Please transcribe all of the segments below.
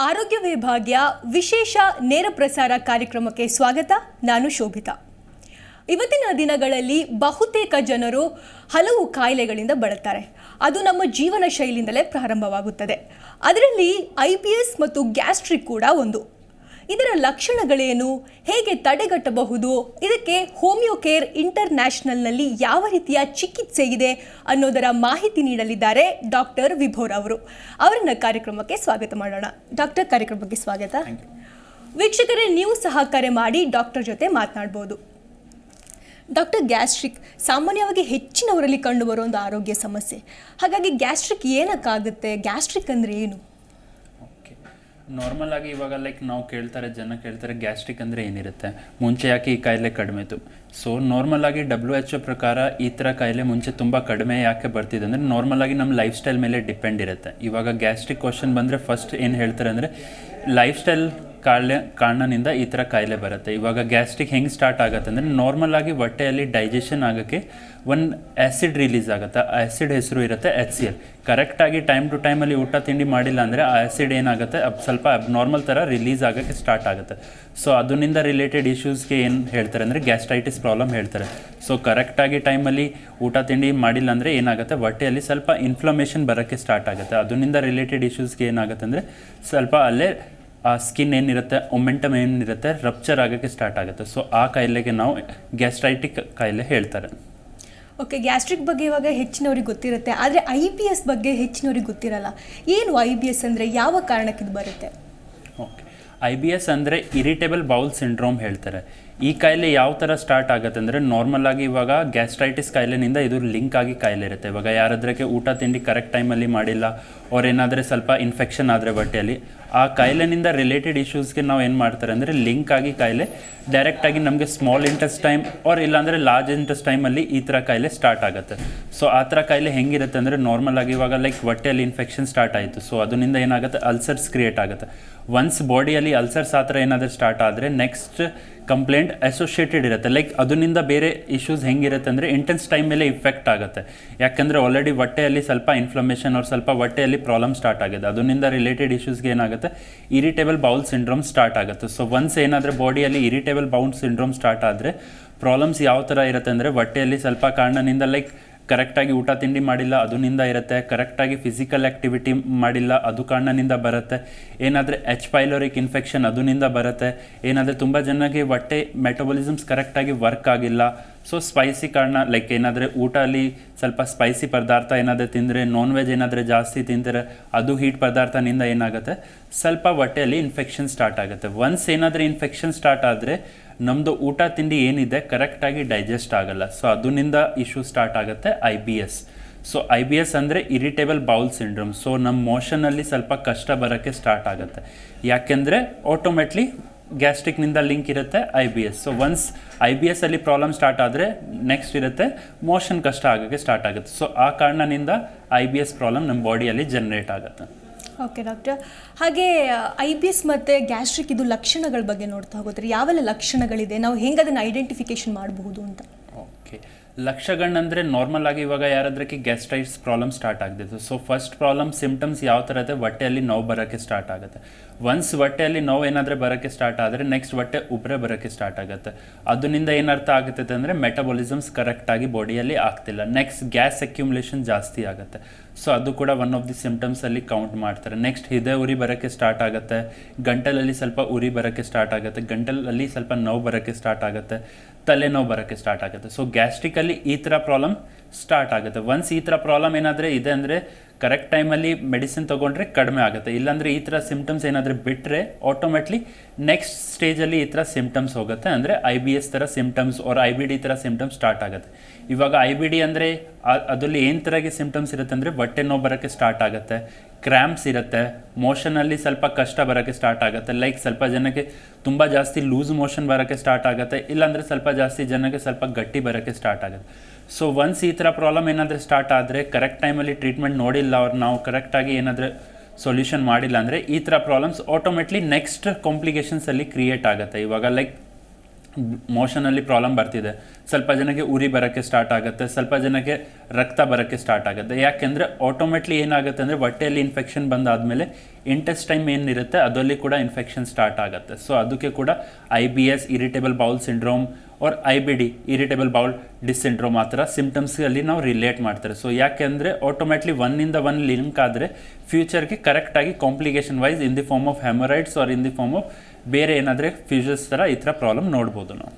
ಆರೋಗ್ಯವೇ ವಿಭಾಗ್ಯ ವಿಶೇಷ ನೇರ ಪ್ರಸಾರ ಕಾರ್ಯಕ್ರಮಕ್ಕೆ ಸ್ವಾಗತ. ನಾನು ಶೋಭಿತಾ. ಇವತ್ತಿನ ದಿನಗಳಲ್ಲಿ ಬಹುತೇಕ ಜನರು ಹಲವು ಕಾಯಿಲೆಗಳಿಂದ ಬಳಲ್ತಾರೆ. ಅದು ನಮ್ಮ ಜೀವನ ಶೈಲಿಯಿಂದಲೇ ಪ್ರಾರಂಭವಾಗುತ್ತದೆ. ಅದರಲ್ಲಿ ಐ ಬಿ ಎಸ್ ಮತ್ತು ಗ್ಯಾಸ್ಟ್ರಿಕ್ ಕೂಡ ಒಂದು. ಇದರ ಲಕ್ಷಣಗಳೇನು? ಹೇಗೆ ತಡೆಗಟ್ಟಬಹುದು? ಇದಕ್ಕೆ ಹೋಮಿಯೋ ಕೇರ್ ಇಂಟರ್ನ್ಯಾಷನಲ್ನಲ್ಲಿ ಯಾವ ರೀತಿಯ ಚಿಕಿತ್ಸೆ ಇದೆ ಅನ್ನೋದರ ಮಾಹಿತಿ ನೀಡಲಿದ್ದಾರೆ ಡಾಕ್ಟರ್ ವಿಭೋರ್ ಅವರು. ಅವರನ್ನ ಕಾರ್ಯಕ್ರಮಕ್ಕೆ ಸ್ವಾಗತ ಮಾಡೋಣ. ಡಾಕ್ಟರ್ ಕಾರ್ಯಕ್ರಮಕ್ಕೆ ಸ್ವಾಗತ. ವೀಕ್ಷಕರೇ ನೀವು ಸಹ ಕರೆ ಮಾಡಿ ಡಾಕ್ಟರ್ ಜೊತೆ ಮಾತನಾಡ್ಬೋದು. ಡಾಕ್ಟರ್ ಗ್ಯಾಸ್ಟ್ರಿಕ್ ಸಾಮಾನ್ಯವಾಗಿ ಹೆಚ್ಚಿನವರಲ್ಲಿ ಕಂಡುಬರುವ ಒಂದು ಆರೋಗ್ಯ ಸಮಸ್ಯೆ. ಹಾಗಾಗಿ ಗ್ಯಾಸ್ಟ್ರಿಕ್ ಏನಕ್ಕಾಗುತ್ತೆ? ಗ್ಯಾಸ್ಟ್ರಿಕ್ ಅಂದರೆ ಏನು? ನಾರ್ಮಲ್ ಆಗಿ ಇವಾಗ ಲೈಕ್ ನಾವು ಕೇಳ್ತಾರೆ, ಜನ ಕೇಳ್ತಾರೆ ಗ್ಯಾಸ್ಟ್ರಿಕ್ ಅಂದರೆ ಏನಿರುತ್ತೆ? ಮುಂಚೆ ಯಾಕೆ ಈ ಕಾಯಿಲೆ ಕಡಿಮೆ ಇತ್ತು? ಸೊ ನಾರ್ಮಲ್ ಆಗಿ ಡಬ್ಲ್ಯೂ ಎಚ್ ಒ ಪ್ರಕಾರ ಈ ಥರ ಕಾಯಿಲೆ ಮುಂಚೆ ತುಂಬ ಕಡಿಮೆ ಯಾಕೆ ಬರ್ತಿದೆ ಅಂದರೆ ನಾರ್ಮಲ್ ಆಗಿ ನಮ್ಮ ಲೈಫ್ ಸ್ಟೈಲ್ ಮೇಲೆ ಡಿಪೆಂಡ್ ಇರುತ್ತೆ. ಇವಾಗ ಗ್ಯಾಸ್ಟ್ರಿಕ್ ಕ್ವಶನ್ ಬಂದರೆ ಫಸ್ಟ್ ಏನು ಹೇಳ್ತಾರೆ ಅಂದರೆ ಲೈಫ್ ಸ್ಟೈಲ್ ಕಾಯಿಲೆ ಕಾರಣದಿಂದ ಈ ಥರ ಕಾಯಿಲೆ ಬರುತ್ತೆ. ಇವಾಗ ಗ್ಯಾಸ್ಟ್ರಿಕ್ ಹೆಂಗೆ ಸ್ಟಾರ್ಟ್ ಆಗುತ್ತೆ ಅಂದರೆ ನಾರ್ಮಲ್ ಆಗಿ ಹೊಟ್ಟೆಯಲ್ಲಿ ಡೈಜೆಷನ್ ಆಗೋಕ್ಕೆ ಒಂದು ಆ್ಯಸಿಡ್ ರಿಲೀಸ್ ಆಗುತ್ತೆ. ಆ್ಯಸಿಡ್ ಹೆಸರು ಇರುತ್ತೆ ಎಚ್ ಸಿ ಎಲ್ ಕರೆಕ್ಟಾಗಿ ಟೈಮ್ ಟು ಟೈಮಲ್ಲಿ ಊಟ, ತಿಂಡಿ ಮಾಡಿಲ್ಲ ಅಂದರೆ ಆ ಆ್ಯಸಿಡ್ ಏನಾಗುತ್ತೆ? ಅಬ್ ಸ್ವಲ್ಪ ನಾರ್ಮಲ್ ಥರ ರಿಲೀಸ್ ಆಗೋಕ್ಕೆ ಸ್ಟಾರ್ಟ್ ಆಗುತ್ತೆ. ಸೊ ಅದರಿಂದ ರಿಲೇಟೆಡ್ ಇಶ್ಯೂಸ್ಗೆ ಏನು ಹೇಳ್ತಾರೆ ಅಂದರೆ ಗ್ಯಾಸ್ಟ್ರೈಟಿಸ್ ಪ್ರಾಬ್ಲಮ್ ಹೇಳ್ತಾರೆ. ಸೊ ಕರೆಕ್ಟಾಗಿ ಟೈಮಲ್ಲಿ ಊಟ, ತಿಂಡಿ ಮಾಡಿಲ್ಲ ಅಂದರೆ ಏನಾಗುತ್ತೆ? ಹೊಟ್ಟೆಯಲ್ಲಿ ಸ್ವಲ್ಪ ಇನ್ಫ್ಲಮೇಷನ್ ಬರೋಕ್ಕೆ ಸ್ಟಾರ್ಟ್ ಆಗುತ್ತೆ. ಅದರಿಂದ ರಿಲೇಟೆಡ್ ಇಶ್ಯೂಸ್ಗೆ ಏನಾಗುತ್ತೆ ಅಂದರೆ ಸ್ವಲ್ಪ ಅಲ್ಲೇ ಆ ಸ್ಕಿನ್ ಏನಿರುತ್ತೆ ಒಮೆಂಟಮ್ ಏನಿರುತ್ತೆ ರಪ್ಚರ್ ಆಗೋಕ್ಕೆ ಸ್ಟಾರ್ಟ್ ಆಗುತ್ತೆ. ಸೊ ಆ ಕಾಯಿಲೆಗೆ ನಾವು ಗ್ಯಾಸ್ಟ್ರೈಟಿಕ್ ಕಾಯಿಲೆ ಹೇಳ್ತಾರೆ. ಓಕೆ ಗ್ಯಾಸ್ಟ್ರಿಕ್ ಬಗ್ಗೆ ಇವಾಗ ಹೆಚ್ಚಿನವ್ರಿಗೆ ಗೊತ್ತಿರುತ್ತೆ ಆದರೆ ಐ ಬಿ ಎಸ್ ಬಗ್ಗೆ ಹೆಚ್ಚಿನವ್ರಿಗೆ ಗೊತ್ತಿರಲ್ಲ. ಏನು ಐ ಬಿ ಎಸ್ ಅಂದರೆ ಯಾವ ಕಾರಣಕ್ಕೆ ಇದು ಬರುತ್ತೆ? ಓಕೆ ಐ ಬಿ ಎಸ್ ಅಂದರೆ ಇರಿಟೇಬಲ್ ಬೌಲ್ ಸಿಂಡ್ರೋಮ್ ಹೇಳ್ತಾರೆ. ಈ ಕಾಯಿಲೆ ಯಾವ ಥರ ಸ್ಟಾರ್ಟ್ ಆಗುತ್ತೆ ಅಂದರೆ ನಾರ್ಮಲ್ ಆಗಿ ಇವಾಗ ಗ್ಯಾಸ್ಟ್ರೈಟಿಸ್ ಕಾಯಿಲೆನಿಂದ ಇದು ಲಿಂಕ್ ಆಗಿ ಕಾಯಿಲೆ ಇರುತ್ತೆ ಇವಾಗ ಯಾರಾದ್ರಕ್ಕೆ ಊಟ, ತಿಂಡಿ ಕರೆಕ್ಟ್ ಟೈಮಲ್ಲಿ ಮಾಡಿಲ್ಲ ಏನಾದರೆ ಸ್ವಲ್ಪ ಇನ್ಫೆಕ್ಷನ್ ಆದರೆ ಹೊಟ್ಟೆಯಲ್ಲಿ ಆ ಕಾಯಿಲೆನಿಂದ ರಿಲೇಟೆಡ್ ಇಶ್ಯೂಸ್ಗೆ ನಾವು ಏನು ಮಾಡ್ತಾರೆ ಅಂದರೆ ಲಿಂಕ್ ಆಗಿ ಕಾಯಿಲೆ ಡೈರೆಕ್ಟಾಗಿ ನಮಗೆ ಸ್ಮಾಲ್ ಇಂಟ್ರೆಸ್ಟ್ ಟೈಮ್ ಆರ್ ಇಲ್ಲಾಂದರೆ ಲಾರ್ಜ್ ಇಂಟ್ರೆಸ್ಟ್ ಟೈಮಲ್ಲಿ ಈ ಥರ ಕಾಯಿಲೆ ಸ್ಟಾರ್ಟ್ ಆಗುತ್ತೆ. ಸೊ ಆ ಥರ ಕಾಯಿಲೆ ಹೆಂಗಿರುತ್ತೆ ಅಂದರೆ ನಾರ್ಮಲ್ ಆಗಿ ಇವಾಗ ಲೈಕ್ ಹೊಟ್ಟೆಯಲ್ಲಿ ಇನ್ಫೆಕ್ಷನ್ ಸ್ಟಾರ್ಟ್ ಆಯಿತು. ಸೊ ಅದರಿಂದ ಏನಾಗುತ್ತೆ? ಅಲ್ಸರ್ಸ್ ಕ್ರಿಯೇಟ್ ಆಗುತ್ತೆ. ಒನ್ಸ್ ಬಾಡಿಯಲ್ಲಿ ಅಲ್ಸರ್ಸ್ ಆ ಥರ ಏನಾದರೂ ಸ್ಟಾರ್ಟ್ ಆದರೆ ನೆಕ್ಸ್ಟ್ ಕಂಪ್ಲೇಂಟ್ ಅಸೋಸಿಯೇಟೆಡ್ ಇರುತ್ತೆ. ಲೈಕ್ ಅದರಿಂದ ಬೇರೆ ಇಶ್ಯೂಸ್ ಹೆಂಗಿರುತ್ತೆ ಅಂದರೆ ಇಂಟೆನ್ಸ್ ಟೈಮ್ ಮೇಲೆ ಇಫೆಕ್ಟ್ ಆಗುತ್ತೆ. ಯಾಕೆಂದರೆ ಆಲ್ರೆಡಿ ಹೊಟ್ಟೆಯಲ್ಲಿ ಸ್ವಲ್ಪ ಇನ್ಫ್ಲಮೇಷನ್ ಅವ್ರು ಸ್ವಲ್ಪ ಹೊಟ್ಟೆಯಲ್ಲಿ ಪ್ರಾಬ್ಲಮ್ ಸ್ಟಾರ್ಟ್ ಆಗಿದೆ. ಅದರಿಂದ ರಿಲೇಟೆಡ್ ಇಶ್ಯೂಸ್ಗೆ ಏನಾಗುತ್ತೆ? ಇರಿಟೇಬಲ್ ಬೌಲ್ ಸಿಂಡ್ರೋಮ್ ಸ್ಟಾರ್ಟ್ ಆಗುತ್ತೆ. ಸೊ ಒನ್ಸ್ ಏನಾದರೆ ಬಾಡಿಯಲ್ಲಿ ಇರಿಟೇಬಲ್ ಬೌಲ್ ಸಿಂಡ್ರೋಮ್ ಸ್ಟಾರ್ಟ್ ಆದರೆ ಪ್ರಾಬ್ಲಮ್ಸ್ ಯಾವ ಥರ ಇರುತ್ತೆ ಅಂದರೆ ಹೊಟ್ಟೆಯಲ್ಲಿ ಸ್ವಲ್ಪ ಕಾರಣದಿಂದ ಲೈಕ್ ಕರೆಕ್ಟಾಗಿ ಊಟ ತಿಂಡಿ ಮಾಡಿಲ್ಲ ಅದರಿಂದ ಇರುತ್ತೆ. ಕರೆಕ್ಟಾಗಿ ಫಿಸಿಕಲ್ ಆ್ಯಕ್ಟಿವಿಟಿ ಮಾಡಿಲ್ಲ, ಅದು ಕಾರಣದಿಂದ ಬರುತ್ತೆ. ಏನಾದರೆ ಎಚ್ ಪೈಲೋರಿಕ್ ಇನ್ಫೆಕ್ಷನ್ ಅದರಿಂದ ಬರುತ್ತೆ. ಏನಾದರೆ ತುಂಬ ಜನಕ್ಕೆ ಹೊಟ್ಟೆ ಮೆಟಬಲಿಸಮ್ಸ್ ಕರೆಕ್ಟಾಗಿ ವರ್ಕ್ ಆಗಿಲ್ಲ. ಸೊ ಸ್ಪೈಸಿ ಕಾರಣ ಲೈಕ್ ಏನಾದರೆ ಊಟ ಅಲ್ಲಿ ಸ್ವಲ್ಪ ಸ್ಪೈಸಿ ಪದಾರ್ಥ ಏನಾದರೂ ತಿಂದರೆ ನಾನ್ ವೆಜ್ ಏನಾದರೆ ಜಾಸ್ತಿ ತಿಂದರೆ, ಅದು ಹೀಟ್ ಪದಾರ್ಥನಿಂದ ಏನಾಗುತ್ತೆ? ಸ್ವಲ್ಪ ಹೊಟ್ಟೆಯಲ್ಲಿ ಇನ್ಫೆಕ್ಷನ್ ಸ್ಟಾರ್ಟ್ ಆಗುತ್ತೆ. ಒನ್ಸ್ ಏನಾದರೂ ಇನ್ಫೆಕ್ಷನ್ ಸ್ಟಾರ್ಟ್ ಆದರೆ ನಮ್ಮದು ಊಟ ತಿಂಡಿ ಏನಿದೆ ಕರೆಕ್ಟಾಗಿ ಡೈಜೆಸ್ಟ್ ಆಗಲ್ಲ. ಸೊ ಅದರಿಂದ ಇಶ್ಯೂ ಸ್ಟಾರ್ಟ್ ಆಗುತ್ತೆ I B S so I B S ಅಂದರೆ ಇರಿಟೇಬಲ್ ಬೌಲ್ ಸಿಂಡ್ರೋಮ್ ಸೊ ನಮ್ಮ ಮೋಷನಲ್ಲಿ ಸ್ವಲ್ಪ ಕಷ್ಟ ಬರೋಕ್ಕೆ ಸ್ಟಾರ್ಟ್ ಆಗುತ್ತೆ. ಯಾಕೆಂದರೆ ಆಟೋಮೆಟ್ಲಿ ಗ್ಯಾಸ್ಟ್ರಿಕ್ನಿಂದ ಲಿಂಕ್ ಇರುತ್ತೆ I B S so once I B S ಅಲ್ಲಿ ಪ್ರಾಬ್ಲಮ್ ಸ್ಟಾರ್ಟ್ ಆದರೆ ನೆಕ್ಸ್ಟ್ ಇರುತ್ತೆ ಮೋಷನ್ ಕಷ್ಟ ಆಗೋಕ್ಕೆ ಸ್ಟಾರ್ಟ್ ಆಗುತ್ತೆ. ಸೊ ಆ ಕಾರಣದಿಂದ ಐ ಬಿ ಎಸ್ ಪ್ರಾಬ್ಲಮ್ ನಮ್ಮ ಬಾಡಿಯಲ್ಲಿ ಜನ್ರೇಟ್ ಆಗುತ್ತೆ. Okay, doctor. ಹಾಗೆ ಐ ಬಿ ಎಸ್ ಮತ್ತು ಗ್ಯಾಸ್ಟ್ರಿಕ್ ಇದು ಲಕ್ಷಣಗಳ ಬಗ್ಗೆ ನೋಡ್ತಾ ಹೋಗೋದ್ರೆ. ಯಾವೆಲ್ಲ ಲಕ್ಷಣಗಳಿದೆ? ನಾವು ಹೆಂಗೆ ಅದನ್ನು ಐಡೆಂಟಿಫಿಕೇಶನ್ ಮಾಡಬಹುದು ಅಂತ. ಓಕೆ. ಲಕ್ಷಗಳಂದರೆ ನಾರ್ಮಲ್ ಆಗಿ ಇವಾಗ ಯಾರಾದ್ರಕ್ಕೆ ಗ್ಯಾಸ್ಟ್ರೈಟ್ಸ್ ಪ್ರಾಬ್ಲಮ್ ಸ್ಟಾರ್ಟ್ ಆಗ್ತಿತ್ತು. ಸೊ, ಫಸ್ಟ್ ಪ್ರಾಬ್ಲಮ್ ಸಿಂಪ್ಟಮ್ಸ್ ಯಾವ ಥರ ಇದೆ? ಹೊಟ್ಟೆಯಲ್ಲಿ ನೋವು ಬರೋಕ್ಕೆ ಸ್ಟಾರ್ಟ್ ಆಗುತ್ತೆ. ಒನ್ಸ್ ಹೊಟ್ಟೆಯಲ್ಲಿ ನೋವು ಏನಾದರೆ ಬರೋಕ್ಕೆ ಸ್ಟಾರ್ಟ್ ಆದರೆ ನೆಕ್ಸ್ಟ್ ಹೊಟ್ಟೆ ಉಬ್ರೆ ಬರೋಕ್ಕೆ ಸ್ಟಾರ್ಟ್ ಆಗುತ್ತೆ. ಅದರಿಂದ ಏನರ್ಥ ಆಗುತ್ತೆ ಅಂದರೆ ಮೆಟಬಾಲಿಸಮ್ಸ್ ಕರೆಕ್ಟಾಗಿ ಬಾಡಿಯಲ್ಲಿ ಆಗ್ತಿಲ್ಲ. ನೆಕ್ಸ್ಟ್ ಗ್ಯಾಸ್ ಅಕ್ಯುಮುಲೇಷನ್ ಜಾಸ್ತಿ ಆಗುತ್ತೆ. ಸೊ ಅದು ಕೂಡ ಒನ್ ಆಫ್ ದಿ ಸಿಮ್ಟಮ್ಸಲ್ಲಿ ಕೌಂಟ್ ಮಾಡ್ತಾರೆ. ನೆಕ್ಸ್ಟ್ ಹಿದೆ ಉರಿ ಬರೋಕ್ಕೆ ಸ್ಟಾರ್ಟ್ ಆಗುತ್ತೆ. ಗಂಟಲಲ್ಲಿ ಸ್ವಲ್ಪ ಉರಿ ಬರೋಕ್ಕೆ ಸ್ಟಾರ್ಟ್ ಆಗುತ್ತೆ. ಗಂಟಲಲ್ಲಿ ಸ್ವಲ್ಪ ನೋವು ಬರೋಕ್ಕೆ ಸ್ಟಾರ್ಟ್ ಆಗುತ್ತೆ. ತಲೆನೋವು ಬರೋಕ್ಕೆ ಸ್ಟಾರ್ಟ್ ಆಗುತ್ತೆ. ಸೊ ಗ್ಯಾಸ್ಟ್ರಿಕಲ್ಲಿ ಈ ಥರ ಪ್ರಾಬ್ಲಮ್ ಸ್ಟಾರ್ಟ್ ಆಗುತ್ತೆ. ಒನ್ಸ್ ಈ ಥರ ಪ್ರಾಬ್ಲಮ್ ಏನಾದರೆ ಇದೆ ಅಂದರೆ ಕರೆಕ್ಟ್ ಟೈಮಲ್ಲಿ ಮೆಡಿಸಿನ್ ತೊಗೊಂಡ್ರೆ ಕಡಿಮೆ ಆಗುತ್ತೆ. ಇಲ್ಲಾಂದರೆ ಈ ಥರ ಸಿಮ್ಟಮ್ಸ್ ಏನಾದರೂ ಬಿಟ್ಟರೆ ಆಟೋಮೆಟ್ಲಿ ನೆಕ್ಸ್ಟ್ ಸ್ಟೇಜಲ್ಲಿ ಈ ಥರ ಸಿಮ್ಟಮ್ಸ್ ಹೋಗುತ್ತೆ. ಅಂದರೆ ಐ ಬಿ ಎಸ್ ಥರ ಸಿಮ್ಟಮ್ಸ್ ಅವ್ರ ಐ ಬಿ ಡಿ ಥರ ಸಿಮ್ಟಮ್ಸ್ ಸ್ಟಾರ್ಟ್ ಆಗುತ್ತೆ. ಇವಾಗ ಐ ಬಿ ಡಿ ಅಂದರೆ ಅದರಲ್ಲಿ ಏನು ಥರಗೆ ಸಿಮ್ಟಮ್ಸ್ ಇರುತ್ತೆ ಅಂದರೆ ಬಟ್ಟೆ ನೋವು ಬರೋಕ್ಕೆ ಸ್ಟಾರ್ಟ್ ಆಗುತ್ತೆ. ಕ್ರ್ಯಾಂಪ್ಸ್ ಇರುತ್ತೆ. ಮೋಷನಲ್ಲಿ ಸ್ವಲ್ಪ ಕಷ್ಟ ಬರೋಕ್ಕೆ ಸ್ಟಾರ್ಟ್ ಆಗುತ್ತೆ. ಲೈಕ್ ಸ್ವಲ್ಪ ಜನಕ್ಕೆ ತುಂಬ ಜಾಸ್ತಿ ಲೂಸ್ ಮೋಷನ್ ಬರೋಕ್ಕೆ ಸ್ಟಾರ್ಟ್ ಆಗುತ್ತೆ. ಇಲ್ಲಾಂದರೆ ಸ್ವಲ್ಪ ಜಾಸ್ತಿ ಜನಕ್ಕೆ ಸ್ವಲ್ಪ ಗಟ್ಟಿ ಬರೋಕ್ಕೆ ಸ್ಟಾರ್ಟ್ ಆಗುತ್ತೆ. ಸೊ ಒನ್ಸ್ ಈ ಥರ ಪ್ರಾಬ್ಲಮ್ ಏನಾದರೂ ಸ್ಟಾರ್ಟ್ ಆದರೆ ಕರೆಕ್ಟ್ ಟೈಮಲ್ಲಿ ಟ್ರೀಟ್ಮೆಂಟ್ ನೋಡಿಲ್ಲ ಅವ್ರು, ನಾವು ಕರೆಕ್ಟಾಗಿ ಏನಾದರೂ ಸೊಲ್ಯೂಷನ್ ಮಾಡಿಲ್ಲ ಅಂದರೆ ಈ ಥರ ಪ್ರಾಬ್ಲಮ್ಸ್ ಆಟೋಮೆಟ್ಲಿ ನೆಕ್ಸ್ಟ್ ಕಾಂಪ್ಲಿಕೇಶನ್ಸಲ್ಲಿ ಕ್ರಿಯೇಟ್ ಆಗುತ್ತೆ. ಇವಾಗ ಲೈಕ್ ಮೋಷನಲ್ಲಿ ಪ್ರಾಬ್ಲಮ್ ಬರ್ತಿದೆ. ಸ್ವಲ್ಪ ಜನಕ್ಕೆ ಉರಿ ಬರೋಕ್ಕೆ ಸ್ಟಾರ್ಟ್ ಆಗುತ್ತೆ, ಸ್ವಲ್ಪ ಜನಕ್ಕೆ ರಕ್ತ ಬರೋಕ್ಕೆ ಸ್ಟಾರ್ಟ್ ಆಗುತ್ತೆ. ಯಾಕೆಂದರೆ ಆಟೋಮೆಟ್ಲಿ ಏನಾಗುತ್ತೆ ಅಂದರೆ ಹೊಟ್ಟೆಯಲ್ಲಿ ಇನ್ಫೆಕ್ಷನ್ ಬಂದಾದಮೇಲೆ ಇಂಟೆಸ್ಟೈಮ್ ಏನಿರುತ್ತೆ ಅದರಲ್ಲಿ ಕೂಡ ಇನ್ಫೆಕ್ಷನ್ ಸ್ಟಾರ್ಟ್ ಆಗುತ್ತೆ. ಸೊ ಅದಕ್ಕೆ ಕೂಡ I B S irritable bowel syndrome or I B D irritable bowel disease syndrome ಆ ಥರ ಸಿಮ್ಟಮ್ಸ್ಗಳಲ್ಲಿ ನಾವು ರಿಲೇಟ್ ಮಾಡ್ತಾರೆ. ಸೊ ಯಾಕೆಂದರೆ ಆಟೋಮೆಟ್ಲಿ ಒನ್ನಿಂದ ಒನ್ ಲಿಂಕ್ ಆದರೆ ಫ್ಯೂಚರ್ಗೆ ಕರೆಕ್ಟಾಗಿ complication wise in the form of haemorrhoids or in the form of ಬೇರೆ ಏನಾದರೆ ಫ್ಯೂಚರ್ಸ್ ಥರ ಈ ಥರ ಪ್ರಾಬ್ಲಮ್ ನೋಡ್ಬೋದು ನಾವು.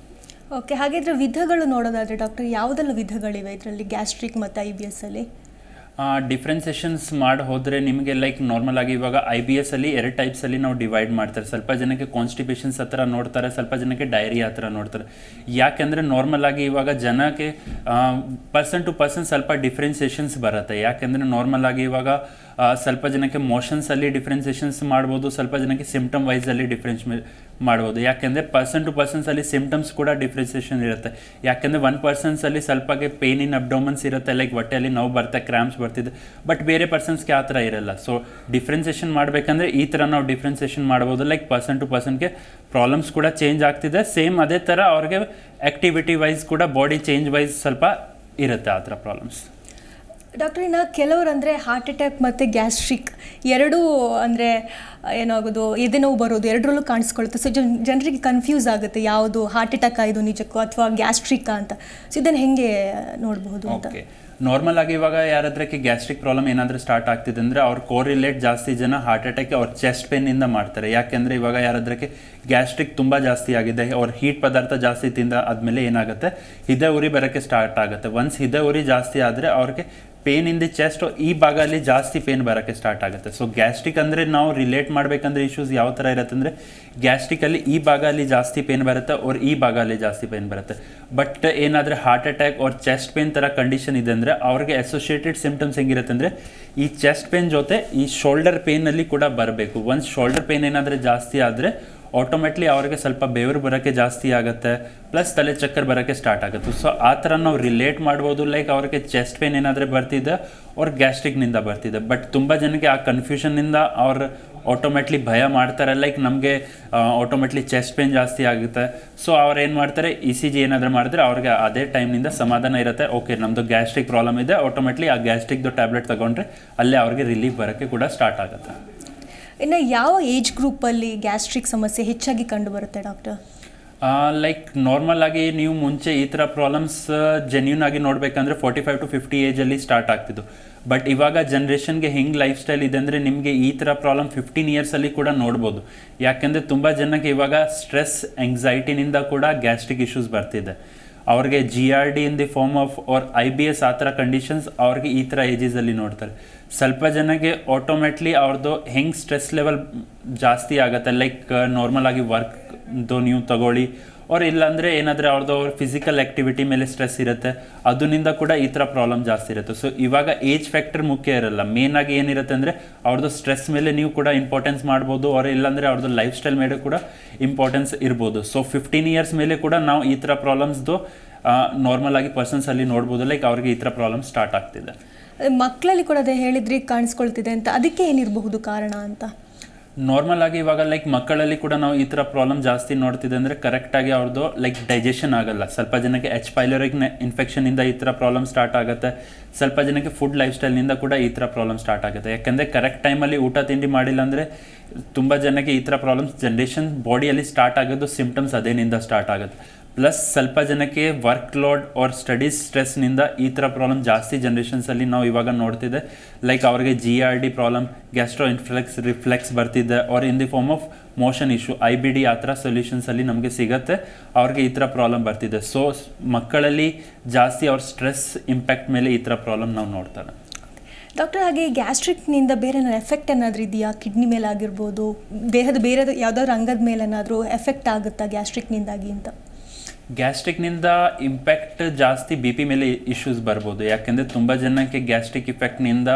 ಓಕೆ ಹಾಗಿದ್ರೆ ವಿಧಗಳು ನೋಡೋದಾದರೆ ಡಾಕ್ಟರ್ ಯಾವುದೆಲ್ಲ ವಿಧಗಳಿವೆ ಇದರಲ್ಲಿ ಗ್ಯಾಸ್ಟ್ರಿಕ್ ಮತ್ತು ಐ ಬಿ ಎಸ್ ಅಲ್ಲಿ? ಡಿಫ್ರೆನ್ಸೇಷನ್ಸ್ ಮಾಡಿ ಹೋದರೆ ನಿಮಗೆ ಲೈಕ್ ನಾರ್ಮಲ್ ಆಗಿ ಇವಾಗ ಐ ಬಿ ಎಸ್ ಅಲ್ಲಿ ಎರಡು ಟೈಪ್ಸಲ್ಲಿ ನಾವು ಡಿವೈಡ್ ಮಾಡ್ತಾರೆ. ಸ್ವಲ್ಪ ಜನಕ್ಕೆ ಕಾನ್ಸ್ಟಿಪೇಷನ್ಸ್ ಹತ್ರ ನೋಡ್ತಾರೆ, ಸ್ವಲ್ಪ ಜನಕ್ಕೆ ಡೈರಿ ಹತ್ರ ನೋಡ್ತಾರೆ. ಯಾಕೆಂದರೆ ನಾರ್ಮಲ್ ಆಗಿ ಇವಾಗ ಜನಕ್ಕೆ ಪರ್ಸನ್ ಟು ಪರ್ಸನ್ ಸ್ವಲ್ಪ ಡಿಫ್ರೆನ್ಸೇಷನ್ಸ್ ಬರುತ್ತೆ. ಯಾಕೆಂದರೆ ನಾರ್ಮಲ್ ಆಗಿ ಇವಾಗ ಸ್ವಲ್ಪ ಜನಕ್ಕೆ ಮೋಷನ್ಸಲ್ಲಿ ಡಿಫ್ರೆನ್ಸೇಷನ್ಸ್ ಮಾಡ್ಬೋದು, ಸ್ವಲ್ಪ ಜನಕ್ಕೆ ಸಿಮ್ಟಮ್ ವೈಸಲ್ಲಿ ಡಿಫ್ರೆನ್ಸ್ ಮಾಡ್ಬೋದು. ಯಾಕೆಂದರೆ ಪರ್ಸನ್ ಟು ಪರ್ಸನ್ಸಲ್ಲಿ ಸಿಮ್ಟಮ್ಸ್ ಕೂಡ ಡಿಫ್ರೆನ್ಸೇಷನ್ ಇರುತ್ತೆ. ಯಾಕೆಂದರೆ ಒನ್ ಪರ್ಸನ್ಸಲ್ಲಿ ಸ್ವಲ್ಪಗೆ ಪೇನ್ ಇನ್ ಅಬ್ಡೋಮನ್ಸ್ ಇರುತ್ತೆ ಲೈಕ್ ಹೊಟ್ಟೆಯಲ್ಲಿ ನೋವು ಬರ್ತೆ ಕ್ರ್ಯಾಮ್ಸ್ ಬರ್ತಿದೆ. ಬಟ್ ಬೇರೆ ಪರ್ಸನ್ಸ್ಗೆ ಆ ಥರ ಇರಲ್ಲ. ಸೊ ಡಿಫ್ರೆನ್ಸೇಷನ್ ಮಾಡಬೇಕಂದ್ರೆ ಈ ಥರ ನಾವು ಡಿಫ್ರೆನ್ಸೇಷನ್ ಮಾಡ್ಬೋದು. ಲೈಕ್ ಪರ್ಸನ್ ಟು ಪರ್ಸನ್ಗೆ ಪ್ರಾಬ್ಲಮ್ಸ್ ಕೂಡ ಚೇಂಜ್ ಆಗ್ತಿದೆ. ಸೇಮ್ ಅದೇ ಥರ ಅವ್ರಿಗೆ ಆ್ಯಕ್ಟಿವಿಟಿ ವೈಸ್ ಕೂಡ ಬಾಡಿ ಚೇಂಜ್ ವೈಸ್ ಸ್ವಲ್ಪ ಇರುತ್ತೆ ಆ ಥರ ಪ್ರಾಬ್ಲಮ್ಸ್ ಡಾಕ್ಟರ್, ಇನ್ನು ಕೆಲವರು ಅಂದರೆ ಹಾರ್ಟ್ ಅಟ್ಯಾಕ್ ಮತ್ತು ಗ್ಯಾಸ್ಟ್ರಿಕ್ ಎರಡೂ ಅಂದರೆ, ಏನಾಗೋದು, ಎದೆ ನೋವು ಬರೋದು ಎರಡರಲ್ಲೂ ಕಾಣಿಸ್ಕೊಳುತ್ತೆ. ಸೊ ಜನ್, ಜನರಿಗೆ ಕನ್ಫ್ಯೂಸ್ ಆಗುತ್ತೆ ಯಾವುದು ಹಾರ್ಟ್ ಅಟ್ಯಾಕ್ ಆಯಿತು ನಿಜಕ್ಕೂ ಅಥವಾ ಗ್ಯಾಸ್ಟ್ರಿಕ್ ಅಂತ. ಸೊ ಇದನ್ನು ಹೆಂಗೆ ನೋಡಬಹುದು ಅಂತ? ನಾರ್ಮಲ್ ಆಗಿ ಇವಾಗ ಯಾರಾದ್ರಕ್ಕೆ ಗ್ಯಾಸ್ಟ್ರಿಕ್ ಪ್ರಾಬ್ಲಮ್ ಏನಾದರೂ ಸ್ಟಾರ್ಟ್ ಆಗ್ತಿದೆ ಅಂದರೆ ಅವ್ರ ಕೋರಿಲೇಟ್ ಜಾಸ್ತಿ ಜನ ಹಾರ್ಟ್ ಅಟ್ಯಾಕ್ ಅವ್ರ ಚೆಸ್ಟ್ ಪೇನಿಂದ ಮಾಡ್ತಾರೆ. ಯಾಕೆಂದರೆ ಇವಾಗ ಯಾರಾದ್ರಕ್ಕೆ ಗ್ಯಾಸ್ಟ್ರಿಕ್ ತುಂಬ ಜಾಸ್ತಿ ಆಗಿದೆ, ಅವ್ರ ಹೀಟ್ ಪದಾರ್ಥ ಜಾಸ್ತಿ ತಿಂದ ಆದಮೇಲೆ ಏನಾಗುತ್ತೆ? ಹಿದೆ ಉರಿ ಬರೋಕ್ಕೆ ಸ್ಟಾರ್ಟ್ ಆಗುತ್ತೆ. ಒನ್ಸ್ ಹಿದೆ ಉರಿ ಜಾಸ್ತಿ ಆದರೆ ಅವ್ರಿಗೆ ಪೇನ್ ಇನ್ ದಿ ಚೆಸ್ಟ್, ಈ ಭಾಗದಲ್ಲಿ ಜಾಸ್ತಿ ಪೇನ್ ಬರೋಕ್ಕೆ ಸ್ಟಾರ್ಟ್ ಆಗುತ್ತೆ. ಸೊ ಗ್ಯಾಸ್ಟ್ರಿಕ್ ಅಂದರೆ ನಾವು ರಿಲೇಟ್ ಮಾಡಬೇಕಂದ್ರೆ ಇಶ್ಯೂಸ್ ಯಾವ ಥರ ಇರುತ್ತೆ ಅಂದರೆ ಗ್ಯಾಸ್ಟ್ರಿಕಲ್ಲಿ ಈ ಭಾಗ ಅಲ್ಲಿ ಜಾಸ್ತಿ ಪೇನ್ ಬರುತ್ತೆ ಅವ್ರ ಈ ಭಾಗ ಅಲ್ಲಿ ಜಾಸ್ತಿ ಪೇನ್ ಬರುತ್ತೆ. ಬಟ್ ಏನಾದರೆ ಹಾರ್ಟ್ ಅಟ್ಯಾಕ್ ಅವ್ರ ಚೆಸ್ಟ್ ಪೇನ್ ಥರ ಕಂಡೀಷನ್ ಇದೆ ಅಂದರೆ, ಅವ್ರಿಗೆ ಅಸೋಸಿಯೇಟೆಡ್ ಸಿಂಪ್ಟಮ್ಸ್ ಹೆಂಗಿರುತ್ತೆ ಅಂದರೆ, ಈ ಚೆಸ್ಟ್ ಪೇನ್ ಜೊತೆ ಈ ಶೋಲ್ಡರ್ ಪೇನಲ್ಲಿ ಕೂಡ ಬರಬೇಕು. ಒನ್ಸ್ ಶೋಲ್ಡರ್ ಪೇನ್ ಏನಾದರೆ ಜಾಸ್ತಿ ಆದರೆ ಆಟೋಮೆಟ್ಲಿ ಅವ್ರಿಗೆ ಸ್ವಲ್ಪ ಬೆವರು ಬರೋಕ್ಕೆ ಜಾಸ್ತಿ ಆಗುತ್ತೆ ಪ್ಲಸ್ ತಲೆ ಚಕ್ಕರ್ ಬರೋಕ್ಕೆ ಸ್ಟಾರ್ಟ್ ಆಗುತ್ತೆ. ಸೊ ಆ ಥರ ನಾವು ರಿಲೇಟ್ ಮಾಡ್ಬೋದು ಲೈಕ್ ಅವ್ರಿಗೆ ಚೆಸ್ಟ್ ಪೇನ್ ಏನಾದರೂ ಬರ್ತಿದೆ ಅವ್ರ ಗ್ಯಾಸ್ಟ್ರಿಕ್ನಿಂದ ಬರ್ತಿದೆ. ಬಟ್ ತುಂಬ ಜನಕ್ಕೆ ಆ ಕನ್ಫ್ಯೂಷನ್ನಿಂದ ಅವ್ರು ಆಟೋಮೆಟ್ಲಿ ಭಯ ಮಾಡ್ತಾರೆ ಲೈಕ್ ನಮಗೆ ಆಟೋಮೆಟ್ಲಿ ಚೆಸ್ಟ್ ಪೇನ್ ಜಾಸ್ತಿ ಆಗುತ್ತೆ. ಸೊ ಅವ್ರು ಏನು ಮಾಡ್ತಾರೆ ಇ ಸಿ ಜಿ ಏನಾದರೂ ಮಾಡಿದ್ರೆ ಅವ್ರಿಗೆ ಅದೇ ಟೈಮ್ನಿಂದ ಸಮಾಧಾನ ಇರುತ್ತೆ. ಓಕೆ ನಮ್ಮದು ಗ್ಯಾಸ್ಟ್ರಿಕ್ ಪ್ರಾಬ್ಲಮ್ ಇದೆ ಆಟೋಮೆಟ್ಲಿ ಆ ಗ್ಯಾಸ್ಟ್ರಿಕ್ದು ಟ್ಯಾಬ್ಲೆಟ್ ತಗೊಂಡ್ರೆ ಅಲ್ಲೇ ಅವ್ರಿಗೆ ರಿಲೀಫ್ ಬರೋಕ್ಕೆ ಕೂಡ ಸ್ಟಾರ್ಟ್ ಆಗುತ್ತೆ. ಇನ್ನು ಯಾವ ಏಜ್ ಗ್ರೂಪಲ್ಲಿ ಗ್ಯಾಸ್ಟ್ರಿಕ್ ಸಮಸ್ಯೆ ಹೆಚ್ಚಾಗಿ ಕಂಡುಬರುತ್ತೆ ಡಾಕ್ಟರ್ ಲೈಕ್ ನಾರ್ಮಲ್ ಆಗಿ ನೀವು ಮುಂಚೆ ಈ ಥರ ಪ್ರಾಬ್ಲಮ್ಸ್ ಜೆನ್ಯೂನ್ ಆಗಿ ನೋಡಬೇಕಂದ್ರೆ ಫೋರ್ಟಿ ಫೈವ್ ಟು ಫಿಫ್ಟಿ ಏಜಲ್ಲಿ ಸ್ಟಾರ್ಟ್ ಆಗ್ತಿದ್ದು. ಬಟ್ ಇವಾಗ ಜನ್ರೇಷನ್ಗೆ ಹೆಂಗೆ ಲೈಫ್ ಸ್ಟೈಲ್ ಇದೆ ಅಂದರೆ ನಿಮಗೆ ಈ ಥರ ಪ್ರಾಬ್ಲಮ್ ಫಿಫ್ಟೀನ್ ಇಯರ್ಸಲ್ಲಿ ಕೂಡ ನೋಡ್ಬೋದು. ಯಾಕೆಂದರೆ ತುಂಬ ಜನಕ್ಕೆ ಇವಾಗ ಸ್ಟ್ರೆಸ್ ಎಂಗ್ಸೈಟಿನಿಂದ ಕೂಡ ಗ್ಯಾಸ್ಟ್ರಿಕ್ ಇಶ್ಯೂಸ್ ಬರ್ತಿದೆ. ಅವ್ರಿಗೆ G R D in the form of or I B S ಆ ಥರ ಕಂಡೀಷನ್ಸ್ ಅವ್ರಿಗೆ ಈ ಥರ ಏಜಸಲ್ಲಿ ನೋಡ್ತಾರೆ. ಸ್ವಲ್ಪ ಜನಕ್ಕೆ ಆಟೋಮೆಟ್ಲಿ ಅವ್ರದ್ದು ಹೆಂಗೆ ಸ್ಟ್ರೆಸ್ ಲೆವೆಲ್ ಜಾಸ್ತಿ ಆಗುತ್ತೆ ಲೈಕ್ ನಾರ್ಮಲ್ ಆಗಿ ವರ್ಕ್ದು ನೀವು ತಗೊಳ್ಳಿ ಅವ್ರು ಇಲ್ಲಾಂದರೆ ಏನಾದರೆ ಅವ್ರದ್ದು ಅವ್ರ ಫಿಸಿಕಲ್ ಆ್ಯಕ್ಟಿವಿಟಿ ಮೇಲೆ ಸ್ಟ್ರೆಸ್ ಇರುತ್ತೆ ಅದರಿಂದ ಕೂಡ ಈ ಥರ ಪ್ರಾಬ್ಲಮ್ ಜಾಸ್ತಿ ಇರುತ್ತೆ. ಸೊ ಇವಾಗ ಏಜ್ ಫ್ಯಾಕ್ಟರ್ ಮುಖ್ಯ ಇರಲ್ಲ. ಮೇನ್ ಆಗಿ ಏನಿರುತ್ತೆ ಅಂದರೆ ಅವ್ರದ್ದು ಸ್ಟ್ರೆಸ್ ಮೇಲೆ ನೀವು ಕೂಡ ಇಂಪಾರ್ಟೆನ್ಸ್ ಮಾಡ್ಬೋದು ಅವ್ರು ಇಲ್ಲಾಂದರೆ ಅವ್ರದ್ದು ಲೈಫ್ ಸ್ಟೈಲ್ ಮೇಲೆ ಕೂಡ ಇಂಪಾರ್ಟೆನ್ಸ್ ಇರ್ಬೋದು. ಸೊ ಫಿಫ್ಟೀನ್ ಇಯರ್ಸ್ ಮೇಲೆ ಕೂಡ ನಾವು ಈ ಥರ ಪ್ರಾಬ್ಲಮ್ಸ್ದು ನಾರ್ಮಲ್ ಆಗಿ ಪರ್ಸನ್ಸಲ್ಲಿ ನೋಡ್ಬೋದು ಲೈಕ್ ಅವ್ರಿಗೆ ಈ ಥರ ಪ್ರಾಬ್ಲಮ್ ಸ್ಟಾರ್ಟ್ ಆಗ್ತಿದೆ. ಮಕ್ಕಳಲ್ಲಿ ಕೂಡ ಅದೇ ಹೇಳಿದ್ರಿ ಕಾಣಿಸ್ಕೊಳ್ತಿದೆ ಅಂತ. ಅದಕ್ಕೆ ಏನಿರಬಹುದು ಕಾರಣ ಅಂತ? ನಾರ್ಮಲ್ ಆಗಿ ಇವಾಗ ಲೈಕ್ ಮಕ್ಕಳಲ್ಲಿ ಕೂಡ ನಾವು ಈ ಥರ ಪ್ರಾಬ್ಲಮ್ ಜಾಸ್ತಿ ನೋಡ್ತಿದೆ ಅಂದರೆ ಕರೆಕ್ಟಾಗಿ ಅವ್ರದ್ದು ಲೈಕ್ ಡೈಜೆಷನ್ ಆಗಲ್ಲ. ಸ್ವಲ್ಪ ಜನಕ್ಕೆ ಎಚ್ ಪೈಲೋರಿಕ್ ಇನ್ಫೆಕ್ಷನಿಂದ ಈ ಥರ ಪ್ರಾಬ್ಲಮ್ ಸ್ಟಾರ್ಟ್ ಆಗುತ್ತೆ. ಸ್ವಲ್ಪ ಜನಕ್ಕೆ ಫುಡ್ ಲೈಫ್ ಸ್ಟೈಲ್ನಿಂದ ಕೂಡ ಈ ಥರ ಪ್ರಾಬ್ಲಮ್ ಸ್ಟಾರ್ಟ್ ಆಗುತ್ತೆ. ಯಾಕೆಂದರೆ ಕರೆಕ್ಟ್ ಟೈಮಲ್ಲಿ ಊಟ ತಿಂಡಿ ಮಾಡಿಲ್ಲ ಅಂದರೆ ತುಂಬ ಜನಕ್ಕೆ ಈ ಥರ ಪ್ರಾಬ್ಲಮ್ಸ್ ಜನ್ರೇಷನ್ ಬಾಡಿಯಲ್ಲಿ ಸ್ಟಾರ್ಟ್ ಆಗೋದು ಸಿಂಪ್ಟಮ್ಸ್ ಅದೇನಿಂದ ಸ್ಟಾರ್ಟ್ ಆಗುತ್ತೆ. ಪ್ಲಸ್ ಸ್ವಲ್ಪ ಜನಕ್ಕೆ ವರ್ಕ್ ಲೋಡ್ ಆರ್ ಸ್ಟಡೀಸ್ ಸ್ಟ್ರೆಸ್ನಿಂದ ಈ ಥರ ಪ್ರಾಬ್ಲಮ್ ಜಾಸ್ತಿ ಜನ್ರೇಷನ್ಸಲ್ಲಿ ನಾವು ಇವಾಗ ನೋಡ್ತಿದ್ದೆ ಲೈಕ್ ಅವ್ರಿಗೆ G R D problem gastro influx reflux ಬರ್ತಿದ್ದೆ or in the form of motion issue I B D ಆ ಥರ ಸೊಲ್ಯೂಷನ್ಸಲ್ಲಿ ನಮಗೆ ಸಿಗುತ್ತೆ. ಅವ್ರಿಗೆ ಈ ಥರ ಪ್ರಾಬ್ಲಮ್ ಬರ್ತಿದೆ. ಸೊ ಮಕ್ಕಳಲ್ಲಿ ಜಾಸ್ತಿ ಅವ್ರ ಸ್ಟ್ರೆಸ್ ಇಂಪ್ಯಾಕ್ಟ್ ಮೇಲೆ ಈ ಥರ ಪ್ರಾಬ್ಲಮ್ ನಾವು ನೋಡ್ತಾರೆ. ಡಾಕ್ಟರ್ ಹಾಗೆ ಗ್ಯಾಸ್ಟ್ರಿಕ್ನಿಂದ ಬೇರೆ ಏನಾದ್ರು ಎಫೆಕ್ಟ್ ಏನಾದರೂ ಇದೆಯಾ? ಕಿಡ್ನಿ ಮೇಲೆ ಆಗಿರ್ಬೋದು ದೇಹದ ಬೇರೆ ಯಾವುದಾದ್ರು ಅಂಗದ ಮೇಲೆ ಏನಾದರೂ ಎಫೆಕ್ಟ್ ಆಗುತ್ತಾ ಗ್ಯಾಸ್ಟ್ರಿಕ್ನಿಂದಾಗಿ ಅಂತ? ಗ್ಯಾಸ್ಟ್ರಿಕ್ನಿಂದ ಇಂಪ್ಯಾಕ್ಟ್ ಜಾಸ್ತಿ ಬಿ ಪಿ ಮೇಲೆ ಇಶ್ಯೂಸ್ ಬರ್ಬೋದು. ಯಾಕೆಂದರೆ ತುಂಬ ಜನಕ್ಕೆ ಗ್ಯಾಸ್ಟ್ರಿಕ್ ಇಫೆಕ್ಟ್ನಿಂದ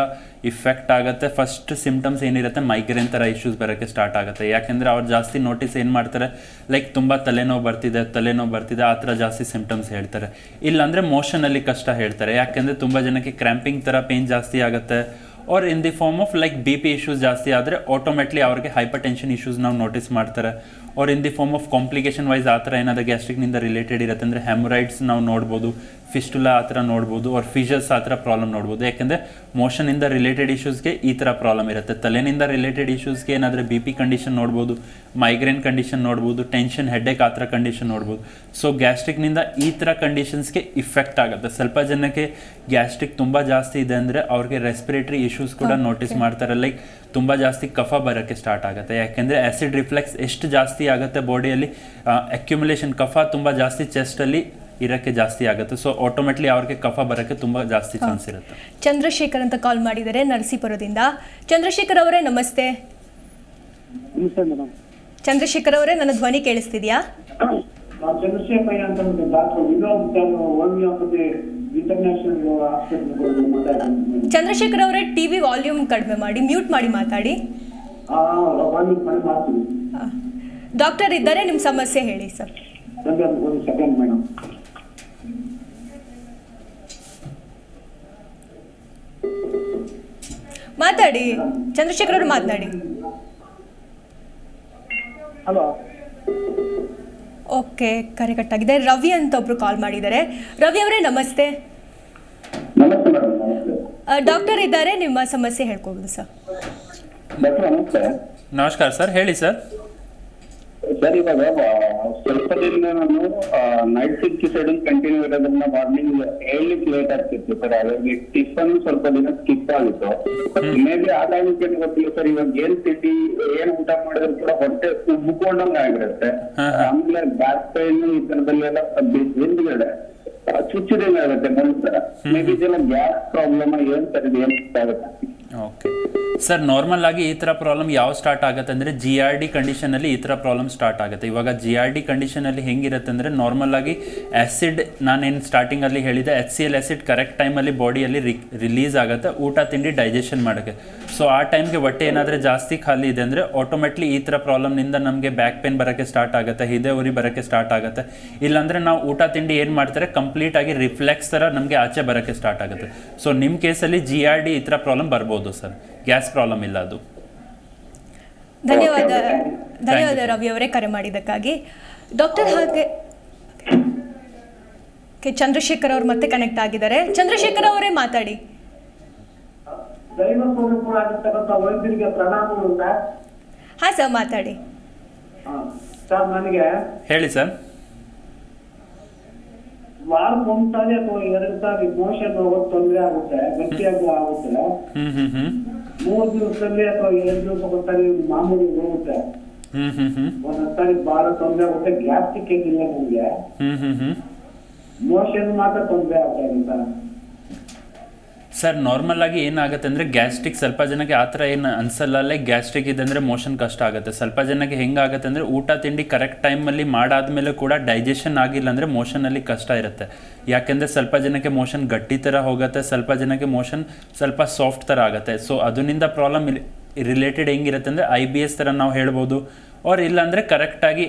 ಇಫೆಕ್ಟ್ ಆಗುತ್ತೆ. ಫಸ್ಟ್ ಸಿಮ್ಟಮ್ಸ್ ಏನಿರುತ್ತೆ? ಮೈಗ್ರೇನ್ ಥರ ಇಶ್ಯೂಸ್ ಬರೋಕ್ಕೆ ಸ್ಟಾರ್ಟ್ ಆಗುತ್ತೆ. ಯಾಕೆಂದರೆ ಅವ್ರು ಜಾಸ್ತಿ ನೋಟಿಸ್ ಏನು ಮಾಡ್ತಾರೆ? ಲೈಕ್ ತುಂಬ ತಲೆನೋವು ಬರ್ತಿದೆ ತಲೆನೋವು ಬರ್ತಿದೆ, ಆ ಥರ ಜಾಸ್ತಿ ಸಿಮ್ಟಮ್ಸ್ ಹೇಳ್ತಾರೆ. ಇಲ್ಲಾಂದರೆ ಮೋಷನಲ್ಲಿ ಕಷ್ಟ ಹೇಳ್ತಾರೆ. ಯಾಕೆಂದರೆ ತುಂಬ ಜನಕ್ಕೆ ಕ್ರ್ಯಾಂಪಿಂಗ್ ಥರ ಪೇನ್ ಜಾಸ್ತಿ ಆಗುತ್ತೆ. Or in the form of like B P issues ಜಾಸ್ತಿ ಆದರೆ ಆಟೋಮೆಟ್ಲಿ ಅವ್ರಿಗೆ ಹೈಪರ್ ಟೆನ್ಷನ್ ಇಶ್ಯೂಸ್ ನಾವು ನೋಟಿಸ್ ಮಾಡ್ತಾರೆ. Or in the form of complication wise ಆ ಥರ ಏನಾದರೂ ಗ್ಯಾಸ್ಟ್ರಿಕ್ನಿಂದ ರಿಲೇಟೆಡ್ ಇರುತ್ತೆ ಅಂದರೆ ಹೆಮರೈಡ್ಸ್ ನಾವು ನೋಡ್ಬೋದು ಫಿಸ್ಟುಲಾ ಆ ಥರ ನೋಡ್ಬೋದು ಆರ್ ಫಿಶಸ್ ಆ ಥರ ಪ್ರಾಬ್ಲಮ್ ನೋಡ್ಬೋದು. ಯಾಕೆಂದರೆ ಮೋಷನಿಂದ ರಿಲೇಟೆಡ್ ಇಶ್ಯೂಸ್ಗೆ ಈ ಥರ ಪ್ರಾಬ್ಲಮ್ ಇರುತ್ತೆ. ತಲೆನಿಂದ ರಿಲೇಟೆಡ್ ಇಶ್ಯೂಸ್ಗೆ ಏನಾದರೂ ಬಿ ಪಿ ಕಂಡೀಷನ್ ನೋಡ್ಬೋದು ಮೈಗ್ರೇನ್ ಕಂಡೀಷನ್ ನೋಡ್ಬೋದು ಟೆನ್ಷನ್ ಹೆಡ್ಡೇಕ್ ಆ ಥರ ಕಂಡೀಷನ್ ನೋಡ್ಬೋದು. ಸೊ ಗ್ಯಾಸ್ಟ್ರಿಕ್ನಿಂದ ಈ ಥರ ಕಂಡೀಷನ್ಸ್ಗೆ ಇಫೆಕ್ಟ್ ಆಗುತ್ತೆ. ಸ್ವಲ್ಪ ಜನಕ್ಕೆ ಗ್ಯಾಸ್ಟ್ರಿಕ್ ತುಂಬ ಜಾಸ್ತಿ ಇದೆ ಅಂದರೆ ಅವ್ರಿಗೆ ರೆಸ್ಪಿರೇಟರಿ ಇಶ್ಯೂಸ್ ಕೂಡ ನೋಟಿಸ್ ಮಾಡ್ತಾರೆ. ಲೈಕ್ ತುಂಬ ಜಾಸ್ತಿ ಕಫ ಬರೋಕ್ಕೆ ಸ್ಟಾರ್ಟ್ ಆಗುತ್ತೆ. ಯಾಕೆಂದರೆ ಆ್ಯಸಿಡ್ ರಿಫ್ಲೆಕ್ಸ್ ಎಷ್ಟು ಜಾಸ್ತಿ ಆಗುತ್ತೆ ಬಾಡಿಯಲ್ಲಿ ಅಕ್ಯುಮುಲೇಷನ್ ಕಫ ತುಂಬ ಜಾಸ್ತಿ ಚೆಸ್ಟಲ್ಲಿ ಇರೋಕ್ಕೆ ಜಾಸ್ತಿ ಆಗುತ್ತೆ. ಸೊ ಆಟೋಮೆಟ್ಲಿ ಅವ್ರಿಗೆ ಕಫ ಬರೋಕ್ಕೆ ತುಂಬ ಜಾಸ್ತಿ ಚಾನ್ಸ್ ಇರುತ್ತೆ. ಚಂದ್ರಶೇಖರ್ ಅಂತ ಕಾಲ್ ಮಾಡಿದ್ದಾರೆ ನರಸೀಪುರದಿಂದ. ಚಂದ್ರಶೇಖರ್ ಅವರೇ ನಮಸ್ತೆ. ಚಂದ್ರಶೇಖರ್ ಅವರೇ ನನ್ನ ಧ್ವನಿ ಕೇಳಿಸ್ತಿದ್ಯಾ? ಚಂದ್ರಶೇಖರ್ ಅಂತ ಇಂಟರ್ನ್ಯಾಷನಲ್ ಮಾತಾಡ್ತೀನಿ. ಚಂದ್ರಶೇಖರ್ ಅವರೇ ಟಿವಿ ವಾಲ್ಯೂಮ್ ಕಡಿಮೆ ಮಾಡಿ ಮ್ಯೂಟ್ ಮಾಡಿ ಮಾತಾಡಿ. ಡಾಕ್ಟರ್ ಇದ್ದಾರೆ ನಿಮ್ಮ ಸಮಸ್ಯೆ ಹೇಳಿ ಸರ್. ಸೆಕೆಂಡ್ ಮೇಡಮ್ ಮಾತಾಡಿ ಚಂದ್ರಶೇಖರ್ ಅವರು ಮಾತನಾಡಿ. ಹಲೋ. ಓಕೆ ಕರೆ ಆಗಿದೆ ರವಿ ಅಂತ ಒಬ್ರು ಕಾಲ್ ಮಾಡಿದ್ದಾರೆ. ರವಿ ಅವರೇ ನಮಸ್ತೆ. ನಮಸ್ತೆ ಮೇಡಮ್ ನಮಸ್ತೆ. ಡಾಕ್ಟರ್ ಇದ್ದಾರೆ ನಿಮ್ಮ ಸಮಸ್ಯೆ ಹೇಳ್ಕೋಬೋದು ಸರ್ ನಮಸ್ಕಾರ ಸರ್ ಹೇಳಿ ಸರ್ ಸರ್ ಇವಾಗ ಸ್ವಲ್ಪ ದಿನ ನಾನು ನೈಟ್ ಶಿಫ್ಟ್ ಸೈಡ್ ಕಂಟಿನ್ಯೂ ಇರೋದ್ರಿಂದ ಮಾರ್ನಿಂಗ್ ಹೇಳಲಿಕ್ಕೆ ಲೇಟ್ ಆಗ್ತಿತ್ತು ಸರ್. ಹಾಗಾಗಿ ಟಿಫನ್ ಸ್ವಲ್ಪ ದಿನ ಸ್ಕಿಪ್ ಆಗಿತ್ತು ಮೇ ಬಿ ಆ ಕಾರಣಕ್ಕೆ ಗೊತ್ತಿಲ್ಲ ಸರ್ ಇವಾಗ ಏನ್ ತಿಂಡಿ ಏನ್ ಊಟ ಮಾಡಿದ್ರು ಕೂಡ ಹೊಟ್ಟೆ ಉಬ್ಬಿಕೊಂಡಂಗ ಆಗಿರುತ್ತೆ. ಆಮೇಲೆ ಬ್ಯಾಕ್ ಪೈನ್ ಈ ತರದಲ್ಲೆಲ್ಲ ಹಿಂದ್ಗಡೆ ಚುಚ್ಚಿದಂಗ ಆಗುತ್ತೆ ಮೇ ಬಿ ಇದೆಲ್ಲ ಗ್ಯಾಸ್ ಪ್ರಾಬ್ಲಮ್ ಏನ್ ಸರ್ ಇದು ಏನ್ ಆಗುತ್ತೆ ಓಕೆ ಸರ್ ನಾರ್ಮಲ್ ಆಗಿ ಈ ಥರ ಪ್ರಾಬ್ಲಮ್ ಯಾವ ಸ್ಟಾರ್ಟ್ ಆಗುತ್ತೆ ಅಂದರೆ ಜಿ ಆರ್ ಡಿ ಕಂಡೀಷನಲ್ಲಿ ಈ ಥರ ಪ್ರಾಬ್ಲಮ್ ಸ್ಟಾರ್ಟ್ ಆಗುತ್ತೆ. ಇವಾಗ ಜಿ ಆರ್ ಡಿ ಕಂಡೀಷನಲ್ಲಿ ಹೆಂಗಿರುತ್ತೆ ಅಂದರೆ ನಾರ್ಮಲ್ ಆಗಿ ಆ್ಯಸಿಡ್ ನಾನೇನು ಸ್ಟಾರ್ಟಿಂಗಲ್ಲಿ ಹೇಳಿದೆ H C L acid correct ಟೈಮಲ್ಲಿ ಬಾಡಿಯಲ್ಲಿ ರಿಲೀಸ್ ಆಗುತ್ತೆ, ಊಟ, ತಿಂಡಿ ಡೈಜೆಷನ್ ಮಾಡೋಕ್ಕೆ. ಸೊ ಆ ಟೈಮ್ಗೆ ಹೊಟ್ಟೆ ಏನಾದ್ರೆ ಜಾಸ್ತಿ ಖಾಲಿ ಇದೆ ಅಂದರೆ ಆಟೋಮೆಟ್ಲಿ ಈ ಥರ ಪ್ರಾಬ್ಲಮ್ನಿಂದ ನಮಗೆ ಬ್ಯಾಕ್ ಪೇನ್ ಬರೋಕ್ಕೆ ಸ್ಟಾರ್ಟ್ ಆಗುತ್ತೆ ಹಿದೆ ಉರಿ ಬರೋಕ್ಕೆ ಸ್ಟಾರ್ಟ್ ಆಗುತ್ತೆ. ಇಲ್ಲಾಂದರೆ ನಾವು ಊಟ, ತಿಂಡಿ ಏನು ಮಾಡ್ತಾರೆ ಕಂಪ್ಲೀಟ್ ಆಗಿ ರಿಫ್ಲೆಕ್ಸ್ ಥರ ನಮಗೆ ಆಚೆ ಬರೋಕ್ಕೆ ಸ್ಟಾರ್ಟ್ ಆಗುತ್ತೆ. ಸೊ ನಿಮ್ಮ ಕೇಸಲ್ಲಿ ಜಿ ಆರ್ ಡಿ ಈ ಥರ ಪ್ರಾಬ್ಲಮ್ ಬರ್ಬೋದು, ಸರ್. ಗ್ಯಾಸ್ ಪ್ರಾಬ್ಲಮ್ ಇಲ್ಲ ಅದು. ಧನ್ಯವಾದ ಧನ್ಯವಾದ ರವಿ ಅವರೇ ಕರೆ ಮಾಡಿದ್ದಕ್ಕಾಗಿ. ಡಾಕ್ಟರ್ ಹಾಗೆ ಚಂದ್ರಶೇಖರ್ ಅವರು ಮತ್ತೆ ಕನೆಕ್ಟ್ ಆಗಿದ್ದಾರೆ. ಚಂದ್ರಶೇಖರ್ ಅವರೇ ಮಾತಾಡಿ. ಹಾ ಸರ್ ಹಾಂ ಸರ್ ಮಾತಾಡಿ. ಹಾ. ಸರ್ ನನಗೆ ಹೇಳಿ ಸರ್. ವಾರಕ್ಕೆ ಒಂದ್ಸಾರಿ ಅಥವಾ ಎರಡು ಸಾರಿ ಮೋಷನ್ ಹೋಗೋದು ತೊಂದರೆ ಆಗುತ್ತೆ ಗಟ್ಟಿಯಾಗಿ ಆಗುತ್ತೆ. ಮೂರ್ ದಿವಸದಲ್ಲಿ ಅಥವಾ ಎರಡು ದಿವಸಕ್ಕೊಂದ್ಸರಿ ಮಾಮೂಲಿ ಹೋಗುತ್ತೆ ಒಂದೊಂದ್ಸರಿ ಬಹಳ ತೊಂದರೆ ಆಗುತ್ತೆ ಗ್ಯಾಸ್ಟ್ರಿಕ್ ಸಿಕ್ಕಿಲ್ಲ ನಮ್ಗೆ. ಮೋಷನ್ ಮಾತ್ರ ತೊಂದರೆ ಆಗ್ತಾ ಇದೆ ಸರ್ ಸರ್ ನಾರ್ಮಲ್ ಆಗಿ ಏನಾಗುತ್ತೆ ಅಂದರೆ ಗ್ಯಾಸ್ಟ್ರಿಕ್ ಸ್ವಲ್ಪ ಜನಕ್ಕೆ ಆ ಥರ ಏನು ಅನ್ಸಲ್ಲ ಲೈಕ್ ಗ್ಯಾಸ್ಟ್ರಿಕ್ ಇದೆ ಅಂದರೆ ಮೋಷನ್ ಕಷ್ಟ ಆಗುತ್ತೆ. ಸ್ವಲ್ಪ ಜನಕ್ಕೆ ಹೆಂಗಾಗುತ್ತೆ ಅಂದರೆ ಊಟ, ತಿಂಡಿ ಕರೆಕ್ಟ್ ಟೈಮಲ್ಲಿ ಮಾಡಾದ್ಮೇಲೆ ಕೂಡ ಡೈಜೆಷನ್ ಆಗಿಲ್ಲ ಅಂದರೆ ಮೋಷನಲ್ಲಿ ಕಷ್ಟ ಇರುತ್ತೆ. ಯಾಕೆಂದರೆ ಸ್ವಲ್ಪ ಜನಕ್ಕೆ ಮೋಷನ್ ಗಟ್ಟಿ ಥರ ಹೋಗುತ್ತೆ, ಸ್ವಲ್ಪ ಜನಕ್ಕೆ ಮೋಷನ್ ಸ್ವಲ್ಪ ಸಾಫ್ಟ್ ಥರ ಆಗುತ್ತೆ. ಸೊ ಅದರಿಂದ ಪ್ರಾಬ್ಲಮ್ ರಿಲೇಟೆಡ್ ಹೆಂಗಿರುತ್ತೆ ಅಂದರೆ ಐ ಬಿ ಎಸ್ ಥರ ನಾವು ಹೇಳ್ಬೋದು. ಅವ್ರು ಇಲ್ಲಾಂದರೆ ಕರೆಕ್ಟಾಗಿ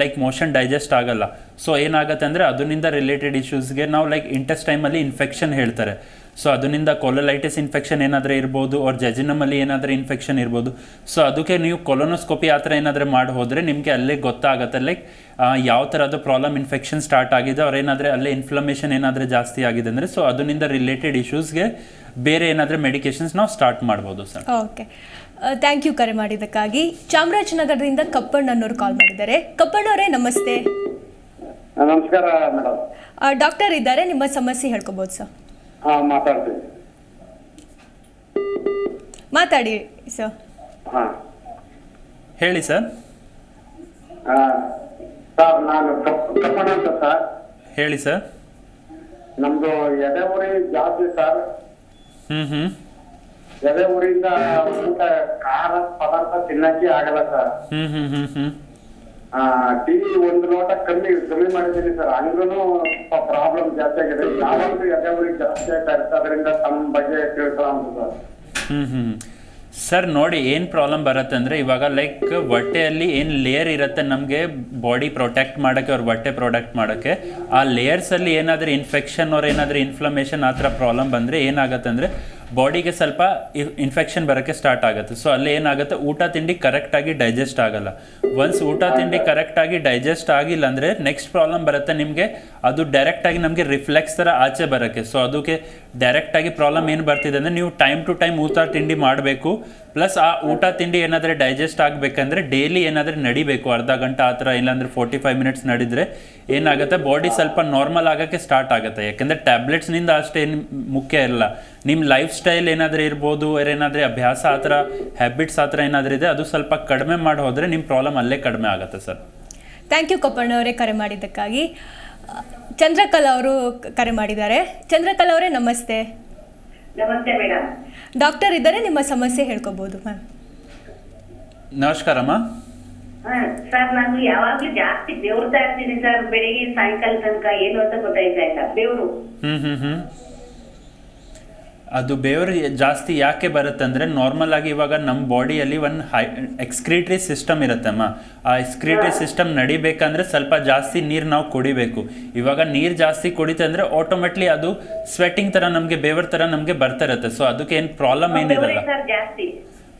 ಲೈಕ್ ಮೋಷನ್ ಡೈಜೆಸ್ಟ್ ಆಗಲ್ಲ. ಸೊ ಏನಾಗುತ್ತೆ ಅಂದರೆ ಅದರಿಂದ ರಿಲೇಟೆಡ್ ಇಶ್ಯೂಸ್ಗೆ ನಾವು ಲೈಕ್ ಇಂಟೆಸ್ಟ್ ಟೈಮಲ್ಲಿ ಇನ್ಫೆಕ್ಷನ್ ಹೇಳ್ತಾರೆ. ಸೊ ಅದರಿಂದ ಕೊಲೊಲೈಟಿಸ್ ಇನ್ಫೆಕ್ಷನ್ ಏನಾದರೂ ಇರ್ಬೋದು ಅವ್ರ ಜಜಿನಮಲ್ಲಿ ಏನಾದರೂ ಇನ್ಫೆಕ್ಷನ್ ಇರ್ಬೋದು. ಸೊ ಅದಕ್ಕೆ ನೀವು ಕೊಲೊನೋಸ್ಕೋಪಿ ಆ ಥರ ಏನಾದರೂ ಮಾಡಿ ಹೋದರೆ ನಿಮಗೆ ಅಲ್ಲೇ ಗೊತ್ತಾಗುತ್ತೆ. ಲೈಕ್ ಯಾವ ಥರದ ಪ್ರಾಬ್ಲಮ್ ಇನ್ಫೆಕ್ಷನ್ ಸ್ಟಾರ್ಟ್ ಆಗಿದೆ ಅವ್ರು ಏನಾದರೂ ಅಲ್ಲೇ ಇನ್ಫ್ಲಮೇಷನ್ ಏನಾದರೂ ಜಾಸ್ತಿ ಆಗಿದೆ ಅಂದರೆ ಸೊ ಅದರಿಂದ ರಿಲೇಟೆಡ್ ಇಶ್ಯೂಸ್ಗೆ ಬೇರೆ ಏನಾದರೂ ಮೆಡಿಕೇಶನ್ಸ್ ನಾವು ಸ್ಟಾರ್ಟ್ ಮಾಡ್ಬೋದು ಸರ್ ಓಕೆ ಥ್ಯಾಂಕ್ ಯು ಕರೆ ಮಾಡಿದ್ದಕ್ಕಾಗಿ. ಚಾಮರಾಜನಗರದಿಂದ ಕಪ್ಪಣ್ಣನವರು ಕಾಲ್ ಮಾಡಿದ್ದಾರೆ. ಕಪ್ಪಣ್ಣವರೇ ನಮಸ್ತೆ. ನಮಸ್ಕಾರ ಮೇಡಮ್ ಡಾಕ್ಟರ್ ಇದ್ದಾರೆ ನಿಮ್ಮ ಸಮಸ್ಯೆ ಹೇಳ್ಕೊಬೋದು ಸರ್ ಹಾ ಮಾತಾಡ್ತೀನಿ. ಮಾತಾಡಿ ಸರ್ ಹಾ. ಹೇಳಿ ಸರ್. ಸರ್ ನಾನು ಕಪ್ಪಣ ಅಂತ ಸರ್. ಹೇಳಿ ಸರ್. ನಮ್ದು ಎದೆ ಉರಿ ಜಾಸ್ತಿ ಸರ್. ಹ್ಮ್ ಹ್ಮ್. ಎದೆ ಉರಿಯಿಂದ ಊಟ ಖಾರ ಪದಾರ್ಥ ತಿನ್ನಕ್ಕೆ ಆಗಲ್ಲ ಸರ್. ಹ್ಞೂ ಹ್ಞೂ ಹ್ಞೂ ಹ್ಞೂ ಆ, ಟೀ ಒಂದು ಲೋಟ ಕಮ್ಮಿ ಕಮ್ಮಿ ಮಾಡಿದ್ದೀನಿ ಸರ್. ಹಂಗೂ ಪ್ರಾಬ್ಲಮ್ ಜಾಸ್ತಿ ಆಗಿದೆ. ಯಾವಾಗಲೂ ಯಾವ್ಯಾವ್ರಿಗೆ ಜಾಸ್ತಿ ಆಗ್ತಾ ಇರುತ್ತೆ. ಅದರಿಂದ ತಮ್ಮ ಬಗ್ಗೆ ತಿಳ್ಕೊಳ್ಳೋ ಅಂತ ಸರ್. ಹ್ಞೂ ಹ್ಞೂ ಸರ್ ನೋಡಿ ಏನ್ ಪ್ರಾಬ್ಲಮ್ ಬರುತ್ತೆ ಅಂದ್ರೆ ಇವಾಗ ಲೈಕ್ ಹೊಟ್ಟೆಯಲ್ಲಿ ಏನ್ ಲೇಯರ್ ಇರುತ್ತೆ ನಮಗೆ ಬಾಡಿ ಪ್ರೊಟೆಕ್ಟ್ ಮಾಡೋಕ್ಕೆ ಅವ್ರ ಹೊಟ್ಟೆ ಪ್ರೊಟೆಕ್ಟ್ ಮಾಡೋಕ್ಕೆ. ಆ ಲೇಯರ್ಸಲ್ಲಿ ಏನಾದ್ರೂ ಇನ್ಫೆಕ್ಷನ್ ಅವ್ರ ಏನಾದ್ರೂ ಇನ್ಫ್ಲಮೇಷನ್ ಆ ಥರ ಪ್ರಾಬ್ಲಮ್ ಬಂದ್ರೆ ಏನಾಗುತ್ತೆ ಅಂದರೆ ಬಾಡಿಗೆ ಸ್ವಲ್ಪ ಇನ್ಫೆಕ್ಷನ್ ಬರೋಕ್ಕೆ ಸ್ಟಾರ್ಟ್ ಆಗುತ್ತೆ. ಸೊ ಅಲ್ಲಿ ಏನಾಗುತ್ತೆ? ಊಟ ತಿಂಡಿ ಕರೆಕ್ಟಾಗಿ ಡೈಜೆಸ್ಟ್ ಆಗಲ್ಲ. ಒನ್ಸ್ ಊಟ ತಿಂಡಿ ಕರೆಕ್ಟಾಗಿ ಡೈಜೆಸ್ಟ್ ಆಗಿಲ್ಲ ಅಂದರೆ ನೆಕ್ಸ್ಟ್ ಪ್ರಾಬ್ಲಮ್ ಬರುತ್ತೆ ನಿಮಗೆ. ಅದು ಡೈರೆಕ್ಟಾಗಿ ನಮಗೆ ರಿಫ್ಲೆಕ್ಸ್ ಥರ ಆಚೆ ಬರೋಕ್ಕೆ. ಸೊ ಅದಕ್ಕೆ ಡೈರೆಕ್ಟಾಗಿ ಪ್ರಾಬ್ಲಮ್ ಏನು ಬರ್ತಿದೆ ಅಂದರೆ ನೀವು ಟೈಮ್ ಟು ಟೈಮ್ ಊಟ ತಿಂಡಿ ಮಾಡಬೇಕು ಪ್ಲಸ್ ಆ ಊಟ ತಿಂಡಿ ಏನಾದರೆ ಡೈಜೆಸ್ಟ್ ಆಗಬೇಕಂದ್ರೆ ಡೈಲಿ ಏನಾದರೂ ನಡಿಬೇಕು, ಅರ್ಧ ಗಂಟೆ ಆ ಥರ, ಇಲ್ಲಾಂದರೆ ಫೋರ್ಟಿ ಫೈವ್ ಮಿನಿಟ್ಸ್ ನಡಿದ್ರೆ ಏನಾಗುತ್ತೆ? ಬಾಡಿ ಸ್ವಲ್ಪ ನಾರ್ಮಲ್ ಆಗೋಕ್ಕೆ ಸ್ಟಾರ್ಟ್ ಆಗುತ್ತೆ. ಯಾಕೆಂದರೆ ಟ್ಯಾಬ್ಲೆಟ್ಸ್ನಿಂದ ಅಷ್ಟೇನು ಮುಖ್ಯ ಇಲ್ಲ. ನಿಮ್ಮ ಲೈಫ್ ಸ್ಟೈಲ್ ಏನಾದರೂ ಇರ್ಬೋದು ಏನಾದರೂ ಅಭ್ಯಾಸ ಆ ಥರ ಹ್ಯಾಬಿಟ್ಸ್ ಆ ಥರ ಏನಾದರೂ ಇದೆ, ಅದು ಸ್ವಲ್ಪ ಕಡಿಮೆ ಮಾಡಿ ಹೋದರೆ ನಿಮ್ಮ ಪ್ರಾಬ್ಲಮ್ ಅಲ್ಲೇ ಕಡಿಮೆ ಆಗುತ್ತೆ ಸರ್. ಥ್ಯಾಂಕ್ ಯು ಕೊಪ್ಪಣ್ಣವರೇ, ಕರೆ ಮಾಡಿದ್ದಕ್ಕಾಗಿ. ಚಂದ್ರಕಲಾ ಅವರು ಕರೆ ಮಾಡಿದ್ದಾರೆ. ಚಂದ್ರಕಲಾ ಅವರೇ ನಮಸ್ತೆ. ನಮಸ್ತೆ ಮೇಡಮ್ ಡಾಕ್ಟರ್ ಇದ್ದಾರೆ ನಿಮ್ಮ ಸಮಸ್ಯೆ ಹೇಳ್ಕೋಬಹುದು ಮ್ಯಾಮ್. ನಮಸ್ಕಾರಮ್ಮ ಸರ್ ನಾನು ಯಾವಾಗ್ಲೂ ಜಾಸ್ತಿ ಬೆವರ್ತಾ ಇರ್ತೀನಿ ಸರ್. ಬೆಳಿಗ್ಗೆ ಸಾಯಂಕಾಲ ತನಕ ಏನು ಅಂತ ಗೊತ್ತಾಯ್ತಾ ಇಲ್ಲ. ಬೆವರು. ಹ್ಮ್ ಹ್ಮ್ ಹ್ಞೂ ಅದು ಬೆವರು ಜಾಸ್ತಿ ಯಾಕೆ ಬರುತ್ತೆ ಅಂದರೆ ನಾರ್ಮಲ್ ಆಗಿ ಇವಾಗ ನಮ್ಮ ಬಾಡಿಯಲ್ಲಿ ಒಂದು ಹೈ ಎಕ್ಸ್ಕ್ರೀಟ್ರಿ ಸಿಸ್ಟಮ್ ಇರುತ್ತಮ್ಮ ಆ ಎಕ್ಸ್ಕ್ರೀಟ್ರಿ ಸಿಸ್ಟಮ್ ನಡಿಬೇಕಂದ್ರೆ ಸ್ವಲ್ಪ ಜಾಸ್ತಿ ನೀರು ನಾವು ಕುಡಿಬೇಕು. ಇವಾಗ ನೀರು ಜಾಸ್ತಿ ಕುಡಿತೆ ಅಂದರೆ ಆಟೋಮೆಟ್ಲಿ ಅದು ಸ್ವೆಟಿಂಗ್ ಥರ ನಮಗೆ ಬೇವರ್ ಥರ ನಮಗೆ ಬರ್ತಾ ಇರುತ್ತೆ. ಸೊ ಅದಕ್ಕೆ ಏನು ಪ್ರಾಬ್ಲಮ್ ಏನಿರಲ್ಲ.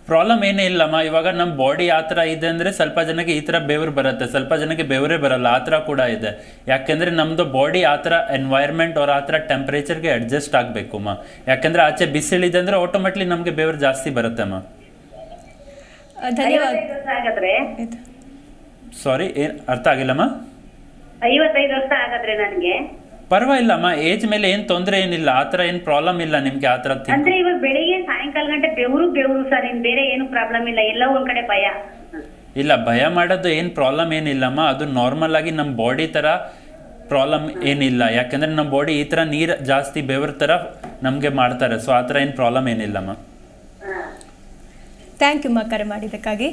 ಪ್ರಾಬ್ಲಮ್ ಏನೇ ಇಲ್ಲಮ್ಮ ಇವಾಗ ನಮ್ಮ ಬಾಡಿ ಆ ಥರ ಇದೆ ಅಂದರೆ ಸ್ವಲ್ಪ ಜನಕ್ಕೆ ಈ ಥರ ಬೆವರು ಬರುತ್ತೆ ಸ್ವಲ್ಪ ಜನಕ್ಕೆ ಬೆವರೇ ಬರಲ್ಲ ಆ ಥರ ಕೂಡ ಇದೆ. ಯಾಕೆಂದರೆ ನಮ್ಮದು ಬಾಡಿ ಆ ಥರ ಎನ್ವೈರ್ಮೆಂಟ್ ಅವ್ರ ಆ ಥರ ಟೆಂಪ್ರೇಚರ್ಗೆ ಅಡ್ಜಸ್ಟ್ ಆಗಬೇಕು ಅಮ್ಮ ಯಾಕೆಂದರೆ ಆಚೆ ಬಿಸಿಲಿದೆ ಅಂದರೆ ಆಟೋಮೆಟ್ಲಿ ನಮಗೆ ಬೆವರು ಜಾಸ್ತಿ ಬರುತ್ತೆ ಅಮ್ಮ ಧನ್ಯವಾದ. ಸಾರಿ ಏನು ಅರ್ಥ ಆಗಿಲ್ಲಮ್ಮ? ಐವತ್ತೈದು ವರ್ಷ ಆಗದ್ರೆ ನನಗೆ? ಪರವಾಗಿಲ್ಲಮ್ಮ ಏಜ್ ಮೇಲೆ ಏನ್ ತೊಂದರೆ ಏನಿಲ್ಲ ಆ ಥರ ಏನ್ ಪ್ರಾಬ್ಲಮ್ ಇಲ್ಲ ನಿಮ್ಗೆ ಆ ಥರ ಅಂದ್ರೆ ಇವಾಗ ಬೆಳಿಗ್ಗೆ ಸಾಯಂಕಾಲ ಗಂಟೆ ಬೆವರು ಬೆವರು ಸರ್ ಇನ್ ಬೇರೆ ಏನು ಪ್ರಾಬ್ಲಮ್ ಇಲ್ಲ ಎಲ್ಲ ಒಂದ್ ಕಡೆ ಭಯ. ಇಲ್ಲ ಭಯ ಮಾಡೋದು ಏನು ಪ್ರಾಬ್ಲಮ್ ಏನಿಲ್ಲಮ್ಮ ಅದು ನಾರ್ಮಲ್ ಆಗಿ ನಮ್ಮ ಬಾಡಿ ತರ ಪ್ರಾಬ್ಲಮ್ ಏನಿಲ್ಲ. ಯಾಕಂದ್ರೆ ನಮ್ಮ ಬಾಡಿ ಈ ತರ ನೀರು ಜಾಸ್ತಿ ಬೆವರ್ ತರ ನಮಗೆ ಮಾಡ್ತಾರೆ ಸೊ ಆ ಥರ ಏನು ಪ್ರಾಬ್ಲಮ್ ಏನಿಲ್ಲಮ್ಮ. ಥ್ಯಾಂಕ್ ಯು ಮಾ ಕರೆ ಮಾಡಿದ್ದಕ್ಕಾಗಿ.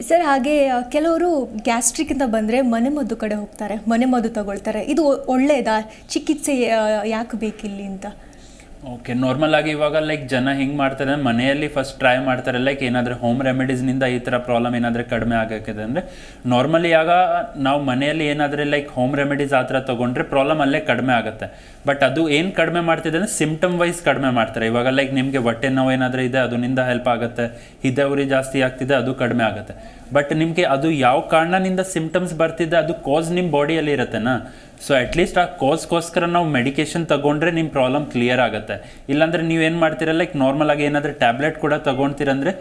ಸರ್, ಹಾಗೆ ಕೆಲವರು ಕೆಲವರು ಗ್ಯಾಸ್ಟ್ರಿಕ್ಕಿಂದ ಬಂದರೆ ಮನೆಮದ್ದು ಕಡೆ ಹೋಗ್ತಾರೆ ಮನೆಮದ್ದು ತಗೊಳ್ತಾರೆ. ಇದು ಒಳ್ಳೆಯದಾ ಚಿಕಿತ್ಸೆ ಯಾಕೆ ಬೇಕಿಲ್ಲಿ ಅಂತ? ಓಕೆ ನಾರ್ಮಲ್ ಆಗಿ ಇವಾಗ ಲೈಕ್ ಜನ ಹೆಂಗೆ ಮಾಡ್ತಾರೆ? ಮನೆಯಲ್ಲಿ ಫಸ್ಟ್ ಟ್ರೈ ಮಾಡ್ತಾರೆ ಲೈಕ್ ಏನಾದರೂ ಹೋಮ್ ರೆಮಿಡೀಸ್ನಿಂದ ಈ ಥರ ಪ್ರಾಬ್ಲಮ್ ಏನಾದರೂ ಕಡಿಮೆ ಆಗಕ್ಕಿದೆ ಅಂದರೆ ನಾರ್ಮಲಿ ಆಗ ನಾವು ಮನೆಯಲ್ಲಿ ಏನಾದರೂ ಲೈಕ್ ಹೋಮ್ ರೆಮಿಡೀಸ್ ಆ ಥರ ತೊಗೊಂಡ್ರೆ ಪ್ರಾಬ್ಲಮ್ ಅಲ್ಲೇ ಕಡಿಮೆ ಆಗುತ್ತೆ. ಬಟ್ ಅದು ಏನು ಕಡಿಮೆ ಮಾಡ್ತಿದೆ ಅಂದರೆ ಸಿಮ್ಟಮ್ ವೈಸ್ ಕಡಿಮೆ ಮಾಡ್ತಾರೆ. ಇವಾಗ ಲೈಕ್ ನಿಮಗೆ ಹೊಟ್ಟೆ ನೋವು ಏನಾದರೂ ಇದೆ ಅದರಿಂದ ಹೆಲ್ಪ್ ಆಗುತ್ತೆ. ಹಿದವರಿ ಜಾಸ್ತಿ ಆಗ್ತಿದೆ, ಅದು ಕಡಿಮೆ ಆಗುತ್ತೆ. ಬಟ್ ನಿಮಗೆ ಅದು ಯಾವ ಕಾರಣದಿಂದ ಸಿಮ್ಟಮ್ಸ್ ಬರ್ತಿದೆ, ಅದು ಕಾಸ್ ನಿಮ್ಮ ಬಾಡಿಯಲ್ಲಿ ಇರುತ್ತೆನಾ? ಸೊ ಅಟ್ಲೀಸ್ಟ್ ಆ ಕೋಸ್ಗೋಸ್ಕರ ನಾವು ಮೆಡಿಕೇಶನ್ ತೊಗೊಂಡ್ರೆ ನಿಮ್ಮ ಪ್ರಾಬ್ಲಮ್ ಕ್ಲಿಯರ್ ಆಗುತ್ತೆ. ಇಲ್ಲಾಂದ್ರೆ ನೀವೇನು ಮಾಡ್ತೀರ ಲೈಕ್ ನಾರ್ಮಲ್ ಆಗಿ ಏನಾದರೂ ಟ್ಯಾಬ್ಲೆಟ್ ಕೂಡ ತಗೊಳ್ತೀರಂದ್ರೆ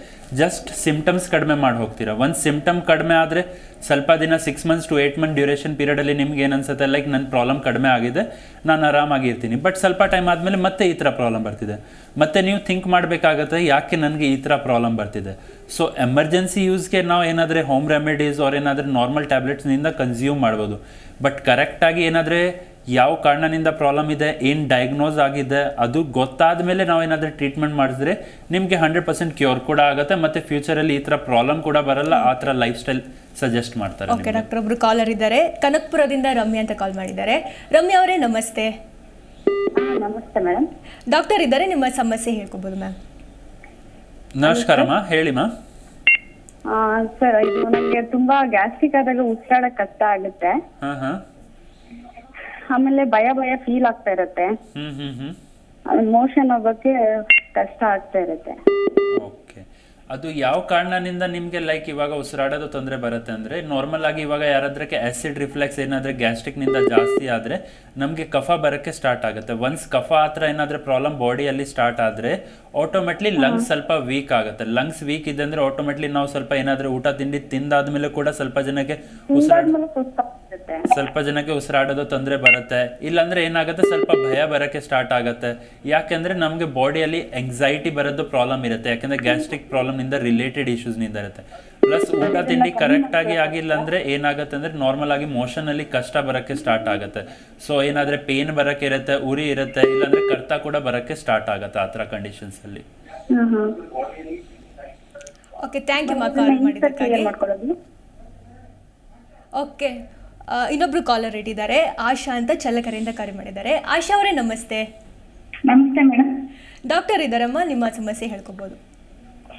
ಜಸ್ಟ್ ಸಿಮ್ಟಮ್ಸ್ ಕಡಿಮೆ ಮಾಡಿ ಹೋಗ್ತೀರಾ. ಒಂದು ಸಿಮ್ಟಮ್ ಕಡಿಮೆ ಆದರೆ ಸ್ವಲ್ಪ ದಿನ six months to eight month duration ಪೀರಿಯಡಲ್ಲಿ ನಿಮ್ಗೆ ಏನು ಅನ್ಸುತ್ತೆ ಲೈಕ್ ನನ್ನ ಪ್ರಾಬ್ಲಮ್ ಕಡಿಮೆ ಆಗಿದೆ, ನಾನು ಆರಾಮಾಗಿರ್ತೀನಿ ಬಟ್ ಸ್ವಲ್ಪ ಟೈಮ್ ಆದಮೇಲೆ ಮತ್ತೆ ಈ ಥರ ಪ್ರಾಬ್ಲಮ್ ಬರ್ತಿದೆ. ಮತ್ತೆ ನೀವು ಥಿಂಕ್ ಮಾಡಬೇಕಾಗತ್ತೆ, ಯಾಕೆ ನನಗೆ ಈ ಥರ ಪ್ರಾಬ್ಲಮ್ ಬರ್ತಿದೆ? ಸೊ ಎಮರ್ಜೆನ್ಸಿ ಯೂಸ್ಗೆ ನಾವು ಏನಾದರೆ ಹೋಮ್ ರೆಮಿಡೀಸ್ ಅವ್ರು ಏನಾದರೆ ನಾರ್ಮಲ್ ಟ್ಯಾಬ್ಲೆಟ್ಸ್ನಿಂದ ಕನ್ಸ್ಯೂಮ್ ಮಾಡ್ಬೋದು. ಬಟ್ ಕರೆಕ್ಟಾಗಿ ಏನಾದರೆ ಯಾವ ಕಾರಣದಿಂದ ಪ್ರಾಬ್ಲಮ್ ಇದೆ ಏನು ಡಯಾಗ್ನೋಸ್ ಆಗಿದೆ ಅದು ಗೊತ್ತಾದ ಮೇಲೆ ನಾವು ಏನಾದರೂ ಟ್ರೀಟ್ಮೆಂಟ್ ಮಾಡಿದ್ರೆ ನಿಮಗೆ ಹಂಡ್ರೆಡ್ ಪರ್ಸೆಂಟ್ ಕ್ಯೂರ್ ಕೂಡ ಆಗುತ್ತೆ ಮತ್ತು ಫ್ಯೂಚರಲ್ಲಿ ಈ ಥರ ಪ್ರಾಬ್ಲಮ್ ಕೂಡ ಬರಲ್ಲ ಆ ಥರ ಲೈಫ್ ಸ್ಟೈಲ್ ಸಜೆಸ್ಟ್ ಮಾಡ್ತಾರೆ ಓಕೆ ಡಾಕ್ಟರ್ ಒಬ್ರು ಕಾಲರ್ ಇದ್ದಾರೆ. ಕನಕ್ಪುರದಿಂದ ರಮ್ಯ ಅಂತ ಕಾಲ್ ಮಾಡಿದ್ದಾರೆ. ರಮ್ಯ ಅವರೇ ನಮಸ್ತೆ. ನಮಸ್ತೆ ಮೇಡಮ್ ಡಾಕ್ಟರ್ ಇದ್ದಾರೆ ನಿಮ್ಮ ಸಮಸ್ಯೆ ಹೇಳ್ಕೊಬೋದು ಮ್ಯಾಮ್. ನಮಸ್ಕಾರಮ್ಮ ಹೇಳಿಮ್ಮ ಸರ್ ಇದು ನನಗೆ ತುಂಬಾ ಗ್ಯಾಸ್ಟ್ರಿಕ್ ಆದಾಗ ಉಸಿರಾಡಕ್ ಕಷ್ಟ ಆಗುತ್ತೆ. ಹಾ ಹಾ. ಆಮೇಲೆ ಭಯ ಭಯ ಫೀಲ್ ಆಗ್ತಾ ಇರುತ್ತೆ. ಮೋಷನ್ ಹೋಗೋಕೆ ಕಷ್ಟ ಆಗ್ತಾ ಇರುತ್ತೆ. ಅದು ಯಾವ ಕಾರಣದಿಂದ ನಿಮಗೆ ಲೈಕ್ ಇವಾಗ ಉಸಿರಾಡೋದು ತೊಂದರೆ ಬರುತ್ತೆ ಅಂದರೆ ನಾರ್ಮಲ್ ಆಗಿ ಇವಾಗ ಯಾರಾದ್ರಕ್ಕೆ ಆ್ಯಸಿಡ್ ರಿಫ್ಲೆಕ್ಸ್ ಏನಾದರೆ ಗ್ಯಾಸ್ಟ್ರಿಕ್ನಿಂದ ಜಾಸ್ತಿ ಆದರೆ ನಮಗೆ ಕಫ ಬರೋಕ್ಕೆ ಸ್ಟಾರ್ಟ್ ಆಗುತ್ತೆ. ಒನ್ಸ್ ಕಫ ಹತ್ರ ಏನಾದ್ರೆ ಪ್ರಾಬ್ಲಮ್ ಬಾಡಿಯಲ್ಲಿ ಸ್ಟಾರ್ಟ್ ಆದರೆ ಆಟೋಮೆಟ್ಲಿ ಲಂಗ್ಸ್ ಸ್ವಲ್ಪ ವೀಕ್ ಆಗುತ್ತೆ. ಲಂಗ್ಸ್ ವೀಕ್ ಇದೆ ಅಂದರೆ ಆಟೋಮೆಟ್ಲಿ ನಾವು ಸ್ವಲ್ಪ ಏನಾದರೂ ಊಟ ತಿಂಡಿ ತಿಂದಾದ್ಮೇಲೆ ಕೂಡ ಸ್ವಲ್ಪ ಜನಕ್ಕೆ ಉಸಿರಾಡ ಸ್ವಲ್ಪ ಜನಕ್ಕೆ ಉಸಿರಾಡೋದು ತೊಂದರೆ ಬರುತ್ತೆ. ಇಲ್ಲಾಂದ್ರೆ ಏನಾಗುತ್ತೆ? ಸ್ವಲ್ಪ ಭಯ ಬರೋಕ್ಕೆ ಸ್ಟಾರ್ಟ್ ಆಗುತ್ತೆ. ಯಾಕೆಂದ್ರೆ ನಮಗೆ ಬಾಡಿಯಲ್ಲಿ ಎಂಗ್ಸೈಟಿ ಬರೋದು ಪ್ರಾಬ್ಲಮ್ ಇರುತ್ತೆ. ಯಾಕಂದ್ರೆ ಗ್ಯಾಸ್ಟ್ರಿಕ್ ಪ್ರಾಬ್ಲಮ್ನಿಂದ ರಿಲೇಟೆಡ್ ಇಶ್ಯೂಸ್ನಿಂದ ಇರುತ್ತೆ. ಪ್ಲಸ್ ಊಟ ತಿಂಡಿ ಕರೆಕ್ಟ್ ಆಗಿ ಆಗಿಲ್ಲ ಅಂದ್ರೆ ಏನಾಗುತ್ತೆ ಅಂದ್ರೆ ನಾರ್ಮಲ್ ಆಗಿ ಮೋಷನ್ ಅಲ್ಲಿ ಕಷ್ಟ ಬರೋಕ್ಕೆ ಸ್ಟಾರ್ಟ್ ಆಗುತ್ತೆ. ಸೊ ಏನಾದ್ರೆ ಪೇನ್ ಬರೋಕ್ಕೆ ಇರುತ್ತೆ ಉರಿ ಇರುತ್ತೆ ಇಲ್ಲಾಂದ್ರೆ ಕರ್ತ ಕೂಡ ಬರೋಕ್ಕೆ ಸ್ಟಾರ್ಟ್ ಆಗುತ್ತೆ ಆ ತರ ಕಂಡೀಷನ್ಸ್ ಅಲ್ಲಿ. Hmm hmm. Okay thank you ಮಾ ಕಾಲ್ ಮಾಡಿದ್ದಕ್ಕಾಗಿ. ಓಕೆ ಆ, ಇನ್ನೊಬ್ರು ಕಾಲರ್ ಇಟ್ಟಿದ್ದಾರೆ ಆಶಾ ಅಂತ ಚಲ್ಲಕರೆಯಿಂದ ಕರೆ ಮಾಡಿದ್ದಾರೆ. ಆಶಾ ಅವರೇ ನಮಸ್ತೆ. ನಮಸ್ತೆ ಮೇಡಮ್. ಡಾಕ್ಟರ್ ಇದ್ದಾರಮ್ಮ ನಿಮ್ಮ ಸಮಸ್ಯೆ ಹೇಳ್ಕೊಬೋದು.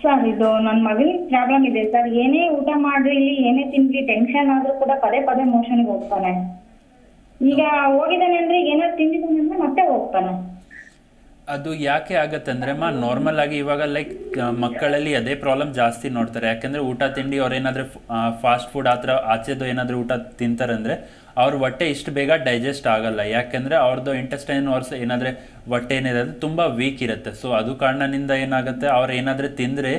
ಸರ್, ಇದು ನನ್ನ ಮಗನಿಗೆ ಪ್ರಾಬ್ಲಮ್ ಇದೆ ಸರ್. ಏನೇ ಊಟ ಮಾಡ್ಲಿ ಏನೇ ತಿನ್ಲಿ ಟೆನ್ಷನ್ ಆದ್ರೂ ಕೂಡ ಪದೇ ಪದೇ ಮೋಷನ್ಗೆ ಹೋಗ್ತಾನೆ. ಈಗ ಹೋಗಿದ್ದಾನೆ ಅಂದ್ರೆ ಏನಾದ್ರು ತಿಂದಿದ್ದಾನೆ ಅಂದ್ರೆ ಮತ್ತೆ ಹೋಗ್ತಾನೆ. ಅದು ಯಾಕೆ ಆಗತ್ತಂದ್ರೆ ಮಾ ನಾರ್ಮಲ್ ಆಗಿ ಇವಾಗ ಲೈಕ್ ಮಕ್ಕಳಲ್ಲಿ ಅದೇ ಪ್ರಾಬ್ಲಮ್ ಜಾಸ್ತಿ ನೋಡ್ತಾರೆ. ಯಾಕಂದ್ರೆ ಊಟ ತಿಂಡಿ ಅವ್ರು ಏನಾದ್ರೂ ಫಾಸ್ಟ್ ಫುಡ್ ಆ ಥರ ಆಚೆದು ಏನಾದರೂ ಊಟ ತಿಂತಾರಂದ್ರೆ ಅವ್ರ ಹೊಟ್ಟೆ ಇಷ್ಟು ಬೇಗ ಡೈಜೆಸ್ಟ್ ಆಗಲ್ಲ. ಯಾಕೆಂದ್ರೆ ಅವ್ರದ್ದು ಇಂಟೆಸ್ಟೈನ್ ಅವ್ರ ಏನಾದ್ರೆ ಹೊಟ್ಟೆ ಏನಿದೆ ತುಂಬ ವೀಕ್ ಇರುತ್ತೆ. ಸೊ ಅದು ಕಾರಣದಿಂದ ಏನಾಗುತ್ತೆ? ಅವ್ರು ಏನಾದರೆ ತಿಂದರೆ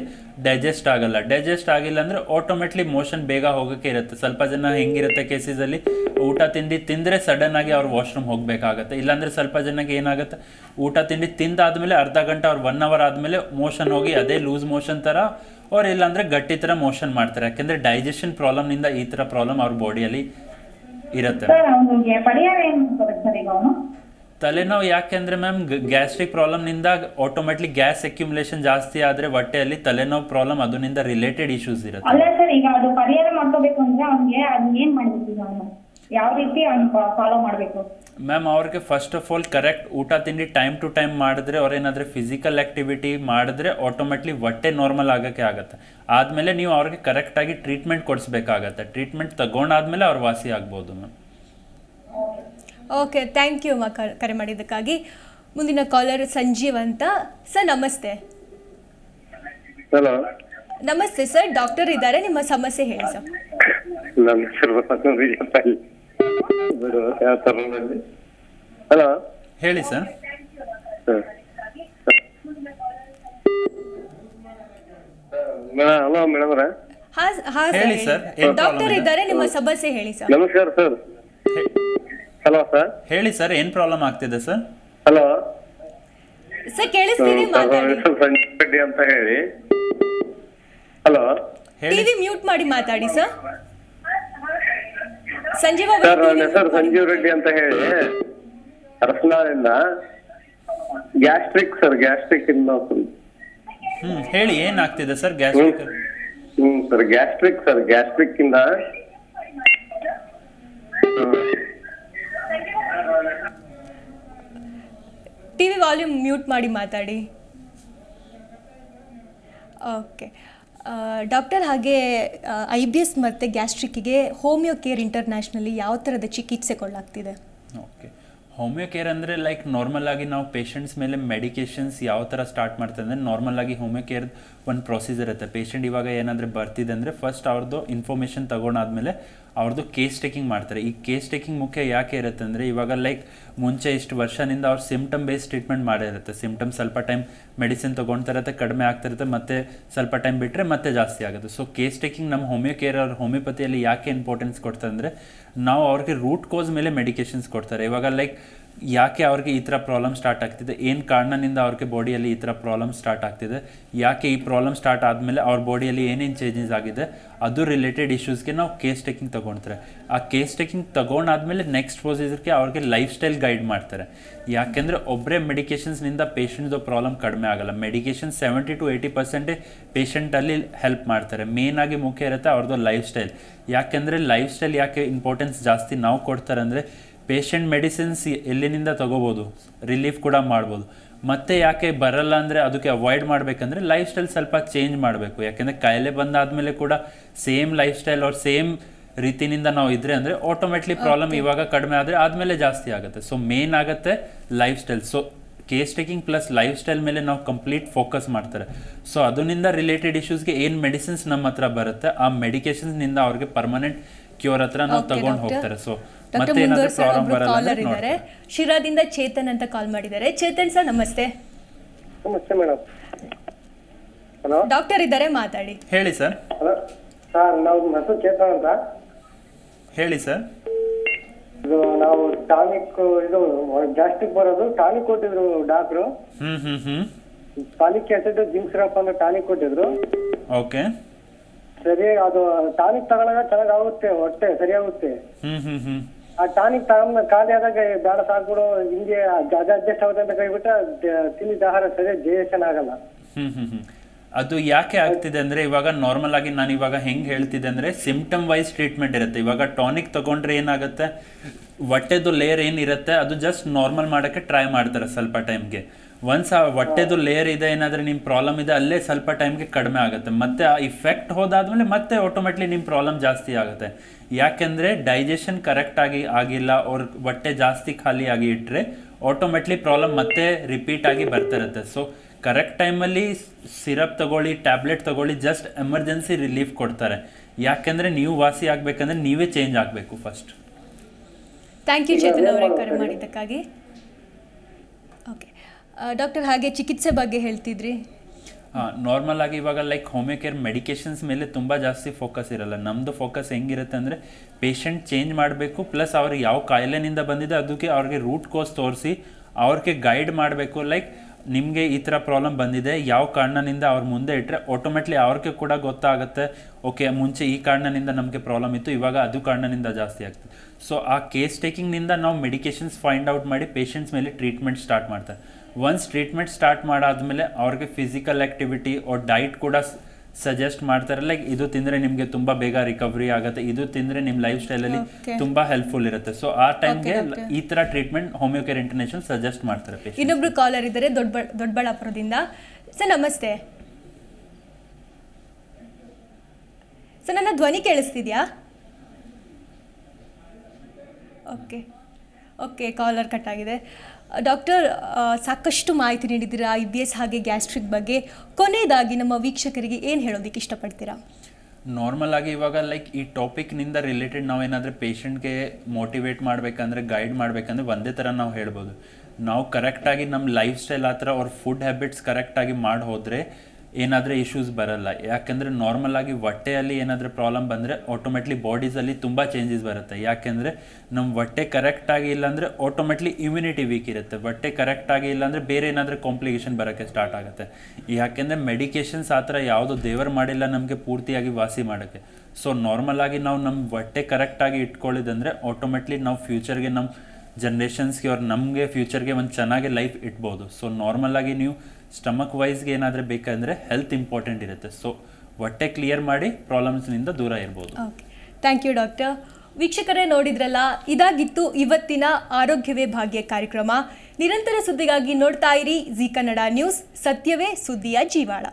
ಡೈಜೆಸ್ಟ್ ಆಗಲ್ಲ. ಡೈಜೆಸ್ಟ್ ಆಗಿಲ್ಲ ಅಂದರೆ ಆಟೋಮೆಟ್ಲಿ ಮೋಷನ್ ಬೇಗ ಹೋಗೋಕ್ಕೆ ಇರುತ್ತೆ. ಸ್ವಲ್ಪ ಜನ ಹೆಂಗಿರುತ್ತೆ ಕೇಸಸಲ್ಲಿ ಊಟ ತಿಂಡಿ ತಿಂದರೆ ಸಡನ್ ಆಗಿ ಅವ್ರು ವಾಶ್ರೂಮ್ ಹೋಗಬೇಕಾಗತ್ತೆ. ಇಲ್ಲಾಂದರೆ ಸ್ವಲ್ಪ ಜನಕ್ಕೆ ಏನಾಗುತ್ತೆ? ಊಟ ತಿಂಡಿ ತಿಂದಾದ್ಮೇಲೆ ಅರ್ಧ ಗಂಟೆ ಅವ್ರು ಒನ್ ಅವರ್ ಆದಮೇಲೆ ಮೋಷನ್ ಹೋಗಿ ಅದೇ ಲೂಸ್ ಮೋಷನ್ ಥರ ಅವ್ರು ಇಲ್ಲಾಂದರೆ ಗಟ್ಟಿ ಥರ ಮೋಷನ್ ಮಾಡ್ತಾರೆ. ಯಾಕೆಂದರೆ ಡೈಜೆಷನ್ ಪ್ರಾಬ್ಲಮ್ನಿಂದ ಈ ಥರ ಪ್ರಾಬ್ಲಮ್ ಅವ್ರ ಬಾಡಿಯಲ್ಲಿ ಇರುತ್ತೆ. ತಲೆನೋವು ಯಾಕೆಂದ್ರೆ ಮ್ಯಾಮ್ ಗ್ಯಾಸ್ಟ್ರಿಕ್ ಪ್ರಾಬ್ಲಮ್ನಿಂದ ಆಟೋಮೆಟಿಕ್ ಗ್ಯಾಸ್ ಅಕ್ಯುಮುಲೇಷನ್ ಜಾಸ್ತಿ ಆದ್ರೆ ಹೊಟ್ಟೆಯಲ್ಲಿ ತಲೆನೋವು ಪ್ರಾಬ್ಲಮ್ ಅದರಿಂದ ರಿಲೇಟೆಡ್ ಇಶ್ಯೂಸ್ ಇರುತ್ತೆ. ಅಲ್ಲ ಸರ್ ಈಗ ಅದು ಪರಿಹಾರ ಮಾಡ್ಕೋಬೇಕು ಅಂದ್ರೆ ಅವ್ನಿಗೆ ಅದನ್ನ ಏನ್ ಮಾಡ್ಬೇಕು ಈಗ ಅವನು? ಯಾವ ರೀತಿ ಅವ್ನು ಫಾಲೋ ಮಾಡಬೇಕು? ಮ್ಯಾಮ್ ಅವ್ರಿಗೆ ಫಸ್ಟ್ ಆಫ್ ಆಲ್ ಕರೆಕ್ಟ್ ಊಟ ತಿಂಡಿ ಟೈಮ್ ಟು ಟೈಮ್ ಮಾಡಿದ್ರೆ ಅವ್ರೇನಾದರೂ ಫಿಸಿಕಲ್ ಆಕ್ಟಿವಿಟಿ ಮಾಡಿದ್ರೆ ಆಟೋಮೆಟ್ಲಿ ಹೊಟ್ಟೆ ನಾರ್ಮಲ್ ಆಗೋಕ್ಕೆ ಆಗುತ್ತೆ. ಆದಮೇಲೆ ನೀವು ಅವ್ರಿಗೆ ಕರೆಕ್ಟಾಗಿ ಟ್ರೀಟ್ಮೆಂಟ್ ಕೊಡಿಸ್ಬೇಕಾಗತ್ತೆ. ಟ್ರೀಟ್ಮೆಂಟ್ ತಗೊಂಡಾದ್ಮೇಲೆ ಅವ್ರು ವಾಸಿ ಆಗ್ಬೋದು ಮ್ಯಾಮ್ ಓಕೆ ಥ್ಯಾಂಕ್ ಯು ಅಮ್ಮ ಕ- ಕರೆ ಮಾಡಿದ್ದಕ್ಕಾಗಿ. ಮುಂದಿನ ಕಾಲರ್ ಸಂಜೀವ್ ಅಂತ. ಸರ್ ನಮಸ್ತೆ. ಹಲೋ ನಮಸ್ತೆ ಸರ್ ಡಾಕ್ಟರ್ ಇದ್ದಾರೆ ನಿಮ್ಮ ಸಮಸ್ಯೆ ಹೇಳಿ ಸರ್ ನನ್ನ ಹೆಸರು ಹಲೋ? ಹೇಳಿ ಸರ್. ಹಲೋ ಮೇಡಮ್ ಹಾ ಹಾ ಹೇಳಿ ಸರ್ ಡಾಕ್ಟರ್ ಇದೆ? ಇದ್ದಾರೆ ನಿಮ್ಮ ಸಮಸ್ಯೆ ಹೇಳಿ ಸರ್. ನಮಸ್ಕಾರ ಸರ್. Hello sir. ಹೇಳಿ ಸರ್ ಏನ್ ಪ್ರಾಬ್ಲಮ್ ಆಗ್ತಿದೆ ಸರ್? ಹಲೋ. ಸರ್ ಕೇಳಿಸ್ತೀರಿ ಮಾತಾಡಿ. ಹೆಸರು ಸಂಜಯ್ ರೆಡ್ಡಿ ಅಂತ ಹೇಳಿ. ಹಲೋ. ಹೇಳಿ. ಟಿವಿ ಮ್ಯೂಟ್ ಮಾಡಿ ಮಾತಾಡಿ ಸರ್. ಸಂಜೀವ ಅವರು ಸರ್ ನನ್ನ ಹೆಸರು ಸಂಜೀವ್ ರೆಡ್ಡಿ ಅಂತ ಹೇಳಿ. ಅರಸನಾಳಿಂದ ಗ್ಯಾಸ್ಟ್ರಿಕ್ ಸರ್ ಗ್ಯಾಸ್ಟ್ರಿಕ್ ಇಂದ ಹೇಳಿ ಏನಾಗ್ತಿದೆ sir gastric? Hmm sir gastric sir gastric ಇಂದ ಟಿವಿ ವಾಲ್ಯೂಮ್ ಮ್ಯೂಟ್ ಮಾಡಿ ಮಾತಾಡಿ. ಓಕೆ. ಡಾಕ್ಟರ್ ಹಾಗೆ ಐ ಬಿ ಎಸ್ ಮತ್ತು ಗ್ಯಾಸ್ಟ್ರಿಕ್ಕಿಗೆ ಹೋಮಿಯೋ ಕೇರ್ ಇಂಟರ್ನ್ಯಾಷನಲ್ಲಿ ಯಾವ ಥರದ ಚಿಕಿತ್ಸೆ ಕೊಳ್ಳಾಗ್ತಿದೆ ಓಕೆ ಹೋಮಿಯೋ ಕೇರ್ ಅಂದರೆ ಲೈಕ್ ನಾರ್ಮಲ್ ಆಗಿ ನಾವು ಪೇಷಂಟ್ಸ್ ಮೇಲೆ ಮೆಡಿಕೇಶನ್ಸ್ ಯಾವ ಥರ ಸ್ಟಾರ್ಟ್ ಮಾಡ್ತಾರೆ ಅಂದರೆ ನಾರ್ಮಲ್ ಆಗಿ ಹೋಮಿಯೋ ಕೇರ್ ಒಂದು ಪ್ರೊಸೀಜರ್ ಇರುತ್ತೆ. ಪೇಷಂಟ್ ಇವಾಗ ಏನಾದರೂ ಬರ್ತಿದೆ ಅಂದರೆ ಫಸ್ಟ್ ಅವ್ರದ್ದು ಇನ್ಫಾರ್ಮೇಷನ್ ತೊಗೊಂಡಾದ್ಮೇಲೆ ಅವ್ರದ್ದು ಕೇಸ್ ಟೇಕಿಂಗ್ ಮಾಡ್ತಾರೆ. ಈ ಕೇಸ್ ಟೇಕಿಂಗ್ ಮುಖ್ಯ ಯಾಕೆ ಇರುತ್ತೆ ಅಂದರೆ ಇವಾಗ ಲೈಕ್ ಮುಂಚೆ ಇಷ್ಟು ವರ್ಷದಿಂದ ಅವ್ರು ಸಿಮ್ಟಮ್ ಬೇಸ್ಡ್ ಟ್ರೀಟ್ಮೆಂಟ್ ಮಾಡಿರುತ್ತೆ ಸಿಮ್ಟಮ್ ಸ್ವಲ್ಪ ಟೈಮ್ ಮೆಡಿಸಿನ್ ತೊಗೊಳ್ತಿರತ್ತೆ ಕಡಿಮೆ ಆಗ್ತಿರುತ್ತೆ ಮತ್ತೆ ಸ್ವಲ್ಪ ಟೈಮ್ ಬಿಟ್ಟರೆ ಮತ್ತೆ ಜಾಸ್ತಿ ಆಗುತ್ತೆ. ಸೊ ಕೇಸ್ ಟೇಕಿಂಗ್ ನಮ್ಮ ಹೋಮಿಯೋ ಕೇರ್ ಅವ್ರ ಹೋಮಿಯೋಪತಿಯಲ್ಲಿ ಯಾಕೆ ಇಂಪಾರ್ಟೆನ್ಸ್ ಕೊಡ್ತಾರೆ ಅಂದರೆ ನಾವು ಅವ್ರಿಗೆ ರೂಟ್ ಕೋಸ್ ಮೇಲೆ ಮೆಡಿಕೇಶನ್ಸ್ ಕೊಡ್ತಾರೆ ಇವಾಗ ಲೈಕ್ ಯಾಕೆ ಅವ್ರಿಗೆ ಈ ಥರ ಪ್ರಾಬ್ಲಮ್ ಸ್ಟಾರ್ಟ್ ಆಗ್ತಿದೆ? ಏನು ಕಾರಣದಿಂದ ಅವ್ರಿಗೆ ಬಾಡಿಯಲ್ಲಿ ಈ ಥರ ಪ್ರಾಬ್ಲಮ್ ಸ್ಟಾರ್ಟ್ ಆಗ್ತಿದೆ? ಯಾಕೆ ಈ ಪ್ರಾಬ್ಲಮ್ ಸ್ಟಾರ್ಟ್ ಆದಮೇಲೆ ಅವ್ರ ಬಾಡಿಯಲ್ಲಿ ಏನೇನು ಚೇಂಜಸ್ ಆಗಿದೆ? ಅದು ರಿಲೇಟೆಡ್ ಇಶ್ಯೂಸ್ಗೆ ನಾವು ಕೇಸ್ ಟೇಕಿಂಗ್ ತೊಗೊಳ್ತಾರೆ ಆ ಕೇಸ್ ಟೇಕಿಂಗ್ ತೊಗೊಂಡಾದ್ಮೇಲೆ ನೆಕ್ಸ್ಟ್ ಪ್ರೊಸೀಜರ್ಗೆ ಅವ್ರಿಗೆ ಲೈಫ್ ಸ್ಟೈಲ್ ಗೈಡ್ ಮಾಡ್ತಾರೆ. ಯಾಕೆಂದರೆ ಒಬ್ಬರೇ ಮೆಡಿಕೇಶನ್ಸ್ನಿಂದ ಪೇಷಂಟ್ದು ಪ್ರಾಬ್ಲಮ್ ಕಡಿಮೆ ಆಗಲ್ಲ. ಮೆಡಿಕೇಷನ್ ಸೆವೆಂಟಿ ಟು ಏಯ್ಟಿ ಪರ್ಸೆಂಟೇ ಪೇಷಂಟಲ್ಲಿ ಹೆಲ್ಪ್ ಮಾಡ್ತಾರೆ. ಮೇನ್ ಆಗಿ ಮುಖ್ಯ ಇರುತ್ತೆ ಅವ್ರದ್ದು ಲೈಫ್ ಸ್ಟೈಲ್ ಯಾಕೆಂದರೆ ಲೈಫ್ ಸ್ಟೈಲ್ ಯಾಕೆ ಇಂಪಾರ್ಟೆನ್ಸ್ ಜಾಸ್ತಿ ನಾವು ಕೊಡ್ತಾರೆ ಅಂದರೆ ಪೇಷಂಟ್ ಮೆಡಿಸಿನ್ಸ್ ಎಲ್ಲಿನಿಂದ ತೊಗೋಬೋದು? ರಿಲೀಫ್ ಕೂಡ ಮಾಡ್ಬೋದು. ಮತ್ತೆ ಯಾಕೆ ಬರಲ್ಲ ಅಂದರೆ ಅದಕ್ಕೆ ಅವಾಯ್ಡ್ ಮಾಡಬೇಕಂದ್ರೆ ಲೈಫ್ ಸ್ಟೈಲ್ ಸ್ವಲ್ಪ ಚೇಂಜ್ ಮಾಡಬೇಕು. ಯಾಕೆಂದರೆ ಕಾಯಿಲೆ ಬಂದಾದಮೇಲೆ ಕೂಡ ಸೇಮ್ ಲೈಫ್ ಸ್ಟೈಲ್ ಅವ್ರ ಸೇಮ್ ರೀತಿನಿಂದ ನಾವು ಇದ್ರೆ ಅಂದರೆ ಆಟೋಮೆಟ್ಲಿ ಪ್ರಾಬ್ಲಮ್ ಇವಾಗ ಕಡಿಮೆ ಆದರೆ ಆದಮೇಲೆ ಜಾಸ್ತಿ ಆಗುತ್ತೆ. ಸೊ ಮೇನ್ ಆಗುತ್ತೆ life style so case taking plus life style ಮೇಲೆ ನಾವು ಕಂಪ್ಲೀಟ್ ಫೋಕಸ್ ಮಾಡ್ತಾರೆ. ಸೊ ಅದರಿಂದ ರಿಲೇಟೆಡ್ ಇಶ್ಯೂಸ್ಗೆ ಏನು ಮೆಡಿಸಿನ್ಸ್ ನಮ್ಮ ಹತ್ರ ಬರುತ್ತೆ ಆ ಮೆಡಿಕೇಶನ್ಸ್ನಿಂದ ಅವ್ರಿಗೆ ಪರ್ಮನೆಂಟ್ ಕ್ಯೂರ್ ಹತ್ರ ನಾವು ತಗೊಂಡು ಹೋಗ್ತಾರೆ. ಸೊ ಡಾಕ್ಟರ್ ಒಬ್ರು ಕಾಲರ್ ಇದ್ದಾರೆ ಶಿರಾದಿಂದ ಚೇತನ್ ಅಂತ ಕಾಲ್ ಮಾಡಿದ್ದಾರೆ. ಚೇತನ್ ಸರ್ ನಮಸ್ತೆ. ನಮಸ್ತೆ ಮೇಡಮ್. ಹಲೋ? ಡಾಕ್ಟರ್ ಇದ್ದಾರೆ ಮಾತಾಡಿ. ಹೇಳಿ ಸರ್ ಹಲೋ? ಸರ್ ನಾವು ಹೆಸರು ಚೇತನ್ ಅಂತ. ಹೇಳಿ ಸರ್ ಇದು ನಾವು ಟಾನಿಕ್ ಇದು ಗ್ಯಾಸ್ಟ್ರಿಕ್ ಬರೋದು ಟಾನಿಕ್ ಕೊಟ್ಟಿದ್ರು doctor. Hmm hmm hmm. Tonic acid zinc syrup ಅಂತ ಟಾನಿಕ್ ಕೊಟ್ಟಿದ್ರು. ಓಕೆ. ಸರಿ ಅದು ಟಾನಿಕ್ ತಗೊಳಗ ಚೆನ್ನಾಗಾಗುತ್ತೆ ಹೊಟ್ಟೆ ಸರಿಯಾಗುತ್ತೆ. ಹ್ಮ್ ಹ್ಮ್ ಹ್ಮ್. ಆ ಟಾನಿಕ್ ತಗೊಂಡ್ ಖಾಲಿ ಆದಾಗ ಏ, ಬೇಡ ಸಾಕ್ಬಿಡು ಹಿಂಗೆ ಅದು ಅಡ್ಜಸ್ಟ್ ಆಗುತ್ತೆ ಅಂತ ಕೈಬಿಟ್ರೆ ತಿಂದಿದ್ದ ಆಹಾರ ಸರಿಯಾಗಿ ಡೈಜೆಷನ್ ಆಗಲ್ಲ. ಹ್ಮ್ ಹ್ಮ್ ಹ್ಮ್. ಅದು ಯಾಕೆ ಆಗ್ತಿದೆ ಅಂದ್ರೆ ಇವಾಗ ನಾರ್ಮಲ್ ಆಗಿ ನಾನು ಇವಾಗ ಹೆಂಗ್ ಹೇಳ್ತಿದ್ದೆ ಅಂದ್ರೆ ಸಿಂಪ್ಟಮ್ ವೈಸ್ ಟ್ರೀಟ್ಮೆಂಟ್ ಇರುತ್ತೆ. ಇವಾಗ ಟಾನಿಕ್ ತಗೊಂಡ್ರೆ ಏನಾಗುತ್ತೆ? ಹೊಟ್ಟೆದು ಲೇಯರ್ ಏನಿರುತ್ತೆ ಅದು ಜಸ್ಟ್ ನಾರ್ಮಲ್ ಮಾಡಕ್ಕೆ ಟ್ರೈ ಮಾಡ್ತಾರೆ ಸ್ವಲ್ಪ ಟೈಮ್ಗೆ ಒನ್ಸ್ ಆ ಹೊಟ್ಟೆದು ಲೇಯರ್ ಇದೆ ಏನಾದ್ರೆ ನಿಮ್ಮ ಪ್ರಾಬ್ಲಮ್ ಇದೆ ಅಲ್ಲೇ ಸ್ವಲ್ಪ ಟೈಮ್ಗೆ ಕಡಿಮೆ ಆಗುತ್ತೆ. ಮತ್ತೆ ಆ ಇಫೆಕ್ಟ್ ಹೋದಾದ್ಮೇಲೆ ಮತ್ತೆ ಆಟೋಮೆಟ್ಲಿ ನಿಮ್ಮ ಪ್ರಾಬ್ಲಮ್ ಜಾಸ್ತಿ ಆಗುತ್ತೆ. ಯಾಕೆಂದ್ರೆ ಡೈಜೆಷನ್ ಕರೆಕ್ಟ್ ಆಗಿ ಆಗಿಲ್ಲ ಅವ್ರ ಹೊಟ್ಟೆ ಜಾಸ್ತಿ ಖಾಲಿ ಆಗಿ ಇಟ್ಟರೆ ಆಟೋಮೆಟ್ಲಿ ಪ್ರಾಬ್ಲಮ್ ಮತ್ತೆ ರಿಪೀಟ್ ಆಗಿ ಬರ್ತಿರುತ್ತೆ. ಸೊ ಕರೆಕ್ಟ್ ಟೈಮಲ್ಲಿ ಸಿರಪ್ ತಗೊಳ್ಳಿ ಟ್ಯಾಬ್ಲೆಟ್ ತಗೊಳ್ಳಿ ಜಸ್ಟ್ ಎಮರ್ಜೆನ್ಸಿ ರಿಲೀಫ್ ಕೊಡ್ತಾರೆ. ಯಾಕೆಂದರೆ ನೀವು ವಾಸಿ ಆಗಬೇಕಂದ್ರೆ ನೀವೇ ಚೇಂಜ್ ಆಗಬೇಕು ಫಸ್ಟ್ ಥ್ಯಾಂಕ್ ಯು ಚೇತನ್ ಅವರೇ ಕರೆ ಮಾಡಿದ್ದಕ್ಕಾಗಿ. ಓಕೆ ಡಾಕ್ಟರ್ ಹಾಗೆ ಚಿಕಿತ್ಸೆ ಬಗ್ಗೆ ಹೇಳ್ತಿದ್ರಿ? ನಾರ್ಮಲ್ ಆಗಿ ಇವಾಗ ಲೈಕ್ ಹೋಮಿಯೋ ಕೇರ್ ಮೆಡಿಕೇಶನ್ಸ್ ಮೇಲೆ ತುಂಬ ಜಾಸ್ತಿ ಫೋಕಸ್ ಇರಲ್ಲ. ನಮ್ಮದು ಫೋಕಸ್ ಹೆಂಗಿರುತ್ತೆ ಅಂದರೆ ಪೇಷಂಟ್ ಚೇಂಜ್ ಮಾಡಬೇಕು ಪ್ಲಸ್ ಅವ್ರಿಗೆ ಯಾವ ಕಾಯಿಲೆನಿಂದ ಬಂದಿದೆ ಅದಕ್ಕೆ ಅವ್ರಿಗೆ ರೂಟ್ ಕೋಸ್ ತೋರಿಸಿ, ಅವ್ರಿಗೆ ಗೈಡ್ ಮಾಡಬೇಕು. ಲೈಕ್ ನಿಮಗೆ ಈ ಥರ ಪ್ರಾಬ್ಲಮ್ ಬಂದಿದೆ, ಯಾವ ಕಾರಣದಿಂದ ಅವ್ರ ಮುಂದೆ ಇಟ್ಟರೆ ಆಟೋಮೆಟ್ಲಿ ಅವ್ರಿಗೆ ಕೂಡ ಗೊತ್ತಾಗುತ್ತೆ ಓಕೆ ಮುಂಚೆ ಈ ಕಾರಣದಿಂದ ನಮಗೆ ಪ್ರಾಬ್ಲಮ್ ಇತ್ತು, ಇವಾಗ ಅದು ಕಾರಣದಿಂದ ಜಾಸ್ತಿ ಆಗ್ತದೆ. ಸೊ ಆ ಕೇಸ್ ಟೇಕಿಂಗ್ನಿಂದ ನಾವು ಮೆಡಿಕೇಶನ್ಸ್ ಫೈಂಡ್ ಔಟ್ ಮಾಡಿ ಪೇಷಂಟ್ಸ್ ಮೇಲೆ ಟ್ರೀಟ್ಮೆಂಟ್ ಸ್ಟಾರ್ಟ್ ಮಾಡ್ತಾರೆ. ಒನ್ಸ್ ಟ್ರೀಟ್ಮೆಂಟ್ ಸ್ಟಾರ್ಟ್ ಮಾಡಾದ್ಮೇಲೆ ಅವ್ರಿಗೆ ಫಿಸಿಕಲ್ ಆ್ಯಕ್ಟಿವಿಟಿ ಅವ್ರ ಡೈಟ್ ಕೂಡ ಸಜೆಸ್ಟ್ ಮಾಡ್ತಾರೆ. ಲೈಕ್ ಇದು ತಿಂದರೆ ನಿಮಗೆ ತುಂಬ ಬೇಗ ರಿಕವರಿ ಆಗುತ್ತೆ. ಇದು ತಿಂದರೆ ನಿಮ್ಮ ಲೈಫ್ ಸ್ಟೈಲಲ್ಲಿ ಅಲ್ಲಿ ತುಂಬ ಹೆಲ್ಪ್ಫುಲ್ ಇರುತ್ತೆ. ಸೊ ಆ ಟೈಮ್ಗೆ ಈ ಥರ ಟ್ರೀಟ್ಮೆಂಟ್ ಹೋಮಿಯೋಕೇರ್ ಇಂಟರ್ನ್ಯಾಷನಲ್ ಸಜೆಸ್ಟ್ ಮಾಡ್ತಾರೆ. ಇನ್ನೊಬ್ರು ಕಾಲರ್ ಇದ್ದಾರೆ ದೊಡ್ಡ ದೊಡ್ಡಬಳ್ಳಾಪುರದಿಂದ ಸರ್ ನಮಸ್ತೆ. ಸರ್ ನನ್ನ ಧ್ವನಿ ಕೇಳಿಸ್ತಿದ್ಯಾ? ಓಕೆ ಓಕೆ ಕಾಲರ್ ಕಟ್ ಆಗಿದೆ. ಡಾಕ್ಟರ್ ಸಾಕಷ್ಟು ಮಾಹಿತಿ ನೀಡಿದ್ದೀರಾ? ಐ ಬಿ ಎಸ್ ಹಾಗೆ ಗ್ಯಾಸ್ಟ್ರಿಕ್ ಬಗ್ಗೆ ಕೊನೆಯದಾಗಿ ನಮ್ಮ ವೀಕ್ಷಕರಿಗೆ ಏನು ಹೇಳೋದಕ್ಕೆ ಇಷ್ಟಪಡ್ತೀರಾ? ನಾರ್ಮಲ್ ಆಗಿ ಇವಾಗ ಲೈಕ್ ಈ ಟಾಪಿಕ್ನಿಂದ ರಿಲೇಟೆಡ್ ನಾವೇನಾದರೂ ಪೇಷಂಟ್ಗೆ ಮೋಟಿವೇಟ್ ಮಾಡಬೇಕಂದ್ರೆ ಗೈಡ್ ಮಾಡಬೇಕಂದ್ರೆ ಒಂದೇ ಥರ ನಾವು ಹೇಳ್ಬೋದು. ನಾವು ಕರೆಕ್ಟಾಗಿ ನಮ್ಮ ಲೈಫ್ ಸ್ಟೈಲ್ ಆ ಥರ ಅವ್ರ ಫುಡ್ ಹ್ಯಾಬಿಟ್ಸ್ ಕರೆಕ್ಟಾಗಿ ಮಾಡಿ ಹೋದರೆ ಏನಾದರೂ ಇಶ್ಯೂಸ್ ಬರಲ್ಲ. ಯಾಕೆಂದರೆ ನಾರ್ಮಲ್ ಆಗಿ ಹೊಟ್ಟೆಯಲ್ಲಿ ಏನಾದರೂ ಪ್ರಾಬ್ಲಮ್ ಬಂದರೆ ಆಟೋಮೆಟ್ಲಿ ಬಾಡೀಸಲ್ಲಿ ತುಂಬ ಚೇಂಜಸ್ ಬರುತ್ತೆ. ಯಾಕೆಂದರೆ ನಮ್ಮ ಹೊಟ್ಟೆ ಕರೆಕ್ಟಾಗಿ ಇಲ್ಲಾಂದರೆ ಆಟೋಮೆಟ್ಲಿ ಇಮ್ಯುನಿಟಿ ವೀಕ್ ಇರುತ್ತೆ. ಹೊಟ್ಟೆ ಕರೆಕ್ಟಾಗಿ ಇಲ್ಲಾಂದರೆ ಬೇರೆ ಏನಾದರೂ ಕಾಂಪ್ಲಿಕೇಶನ್ ಬರೋಕ್ಕೆ ಸ್ಟಾರ್ಟ್ ಆಗುತ್ತೆ. ಯಾಕೆಂದರೆ ಮೆಡಿಕೇಶನ್ಸ್ ಆ ಥರ ಯಾವುದು ದೇವರು ಮಾಡಿಲ್ಲ ನಮಗೆ ಪೂರ್ತಿಯಾಗಿ ವಾಸಿ ಮಾಡೋಕ್ಕೆ. ಸೊ ನಾರ್ಮಲ್ ಆಗಿ ನಾವು ನಮ್ಮ ಹೊಟ್ಟೆ ಕರೆಕ್ಟಾಗಿ ಇಟ್ಕೊಳ್ಳಿದಂದರೆ ಆಟೋಮೆಟ್ಲಿ ನಾವು ಫ್ಯೂಚರ್ಗೆ ನಮ್ಮ ಜನ್ರೇಷನ್ಸ್ಗೆ ಅವ್ರು ನಮಗೆ ಫ್ಯೂಚರ್ಗೆ ಒಂದು ಚೆನ್ನಾಗಿ ಲೈಫ್ ಇಟ್ಬೋದು ಸೊ ನಾರ್ಮಲ್ ಆಗಿ ನೀವು ಸ್ಟಮಕ್ ವೈಸ್ಗೆ ಏನಾದರೂ ಬೇಕಂದರೆ ಹೆಲ್ತ್ ಇಂಪಾರ್ಟೆಂಟ್ ಇರುತ್ತೆ. ಸೊ ಹೊಟ್ಟೆ ಕ್ಲಿಯರ್ ಮಾಡಿ ಪ್ರಾಬ್ಲಮ್ಸ್ನಿಂದ ದೂರ ಇರ್ಬೋದು. ಥ್ಯಾಂಕ್ ಯು ಡಾಕ್ಟರ್ ವೀಕ್ಷಕರೇ ನೋಡಿದ್ರಲ್ಲ, ಇದಾಗಿತ್ತು ಇವತ್ತಿನ ಆರೋಗ್ಯವೇ ಭಾಗ್ಯ ಕಾರ್ಯಕ್ರಮ. ನಿರಂತರ ಸುದ್ದಿಗಾಗಿ ನೋಡ್ತಾ ಇರಿ ಜಿ ಕನ್ನಡ ನ್ಯೂಸ್. ಸತ್ಯವೇ ಸುದ್ದಿಯ ಜೀವಾಳ.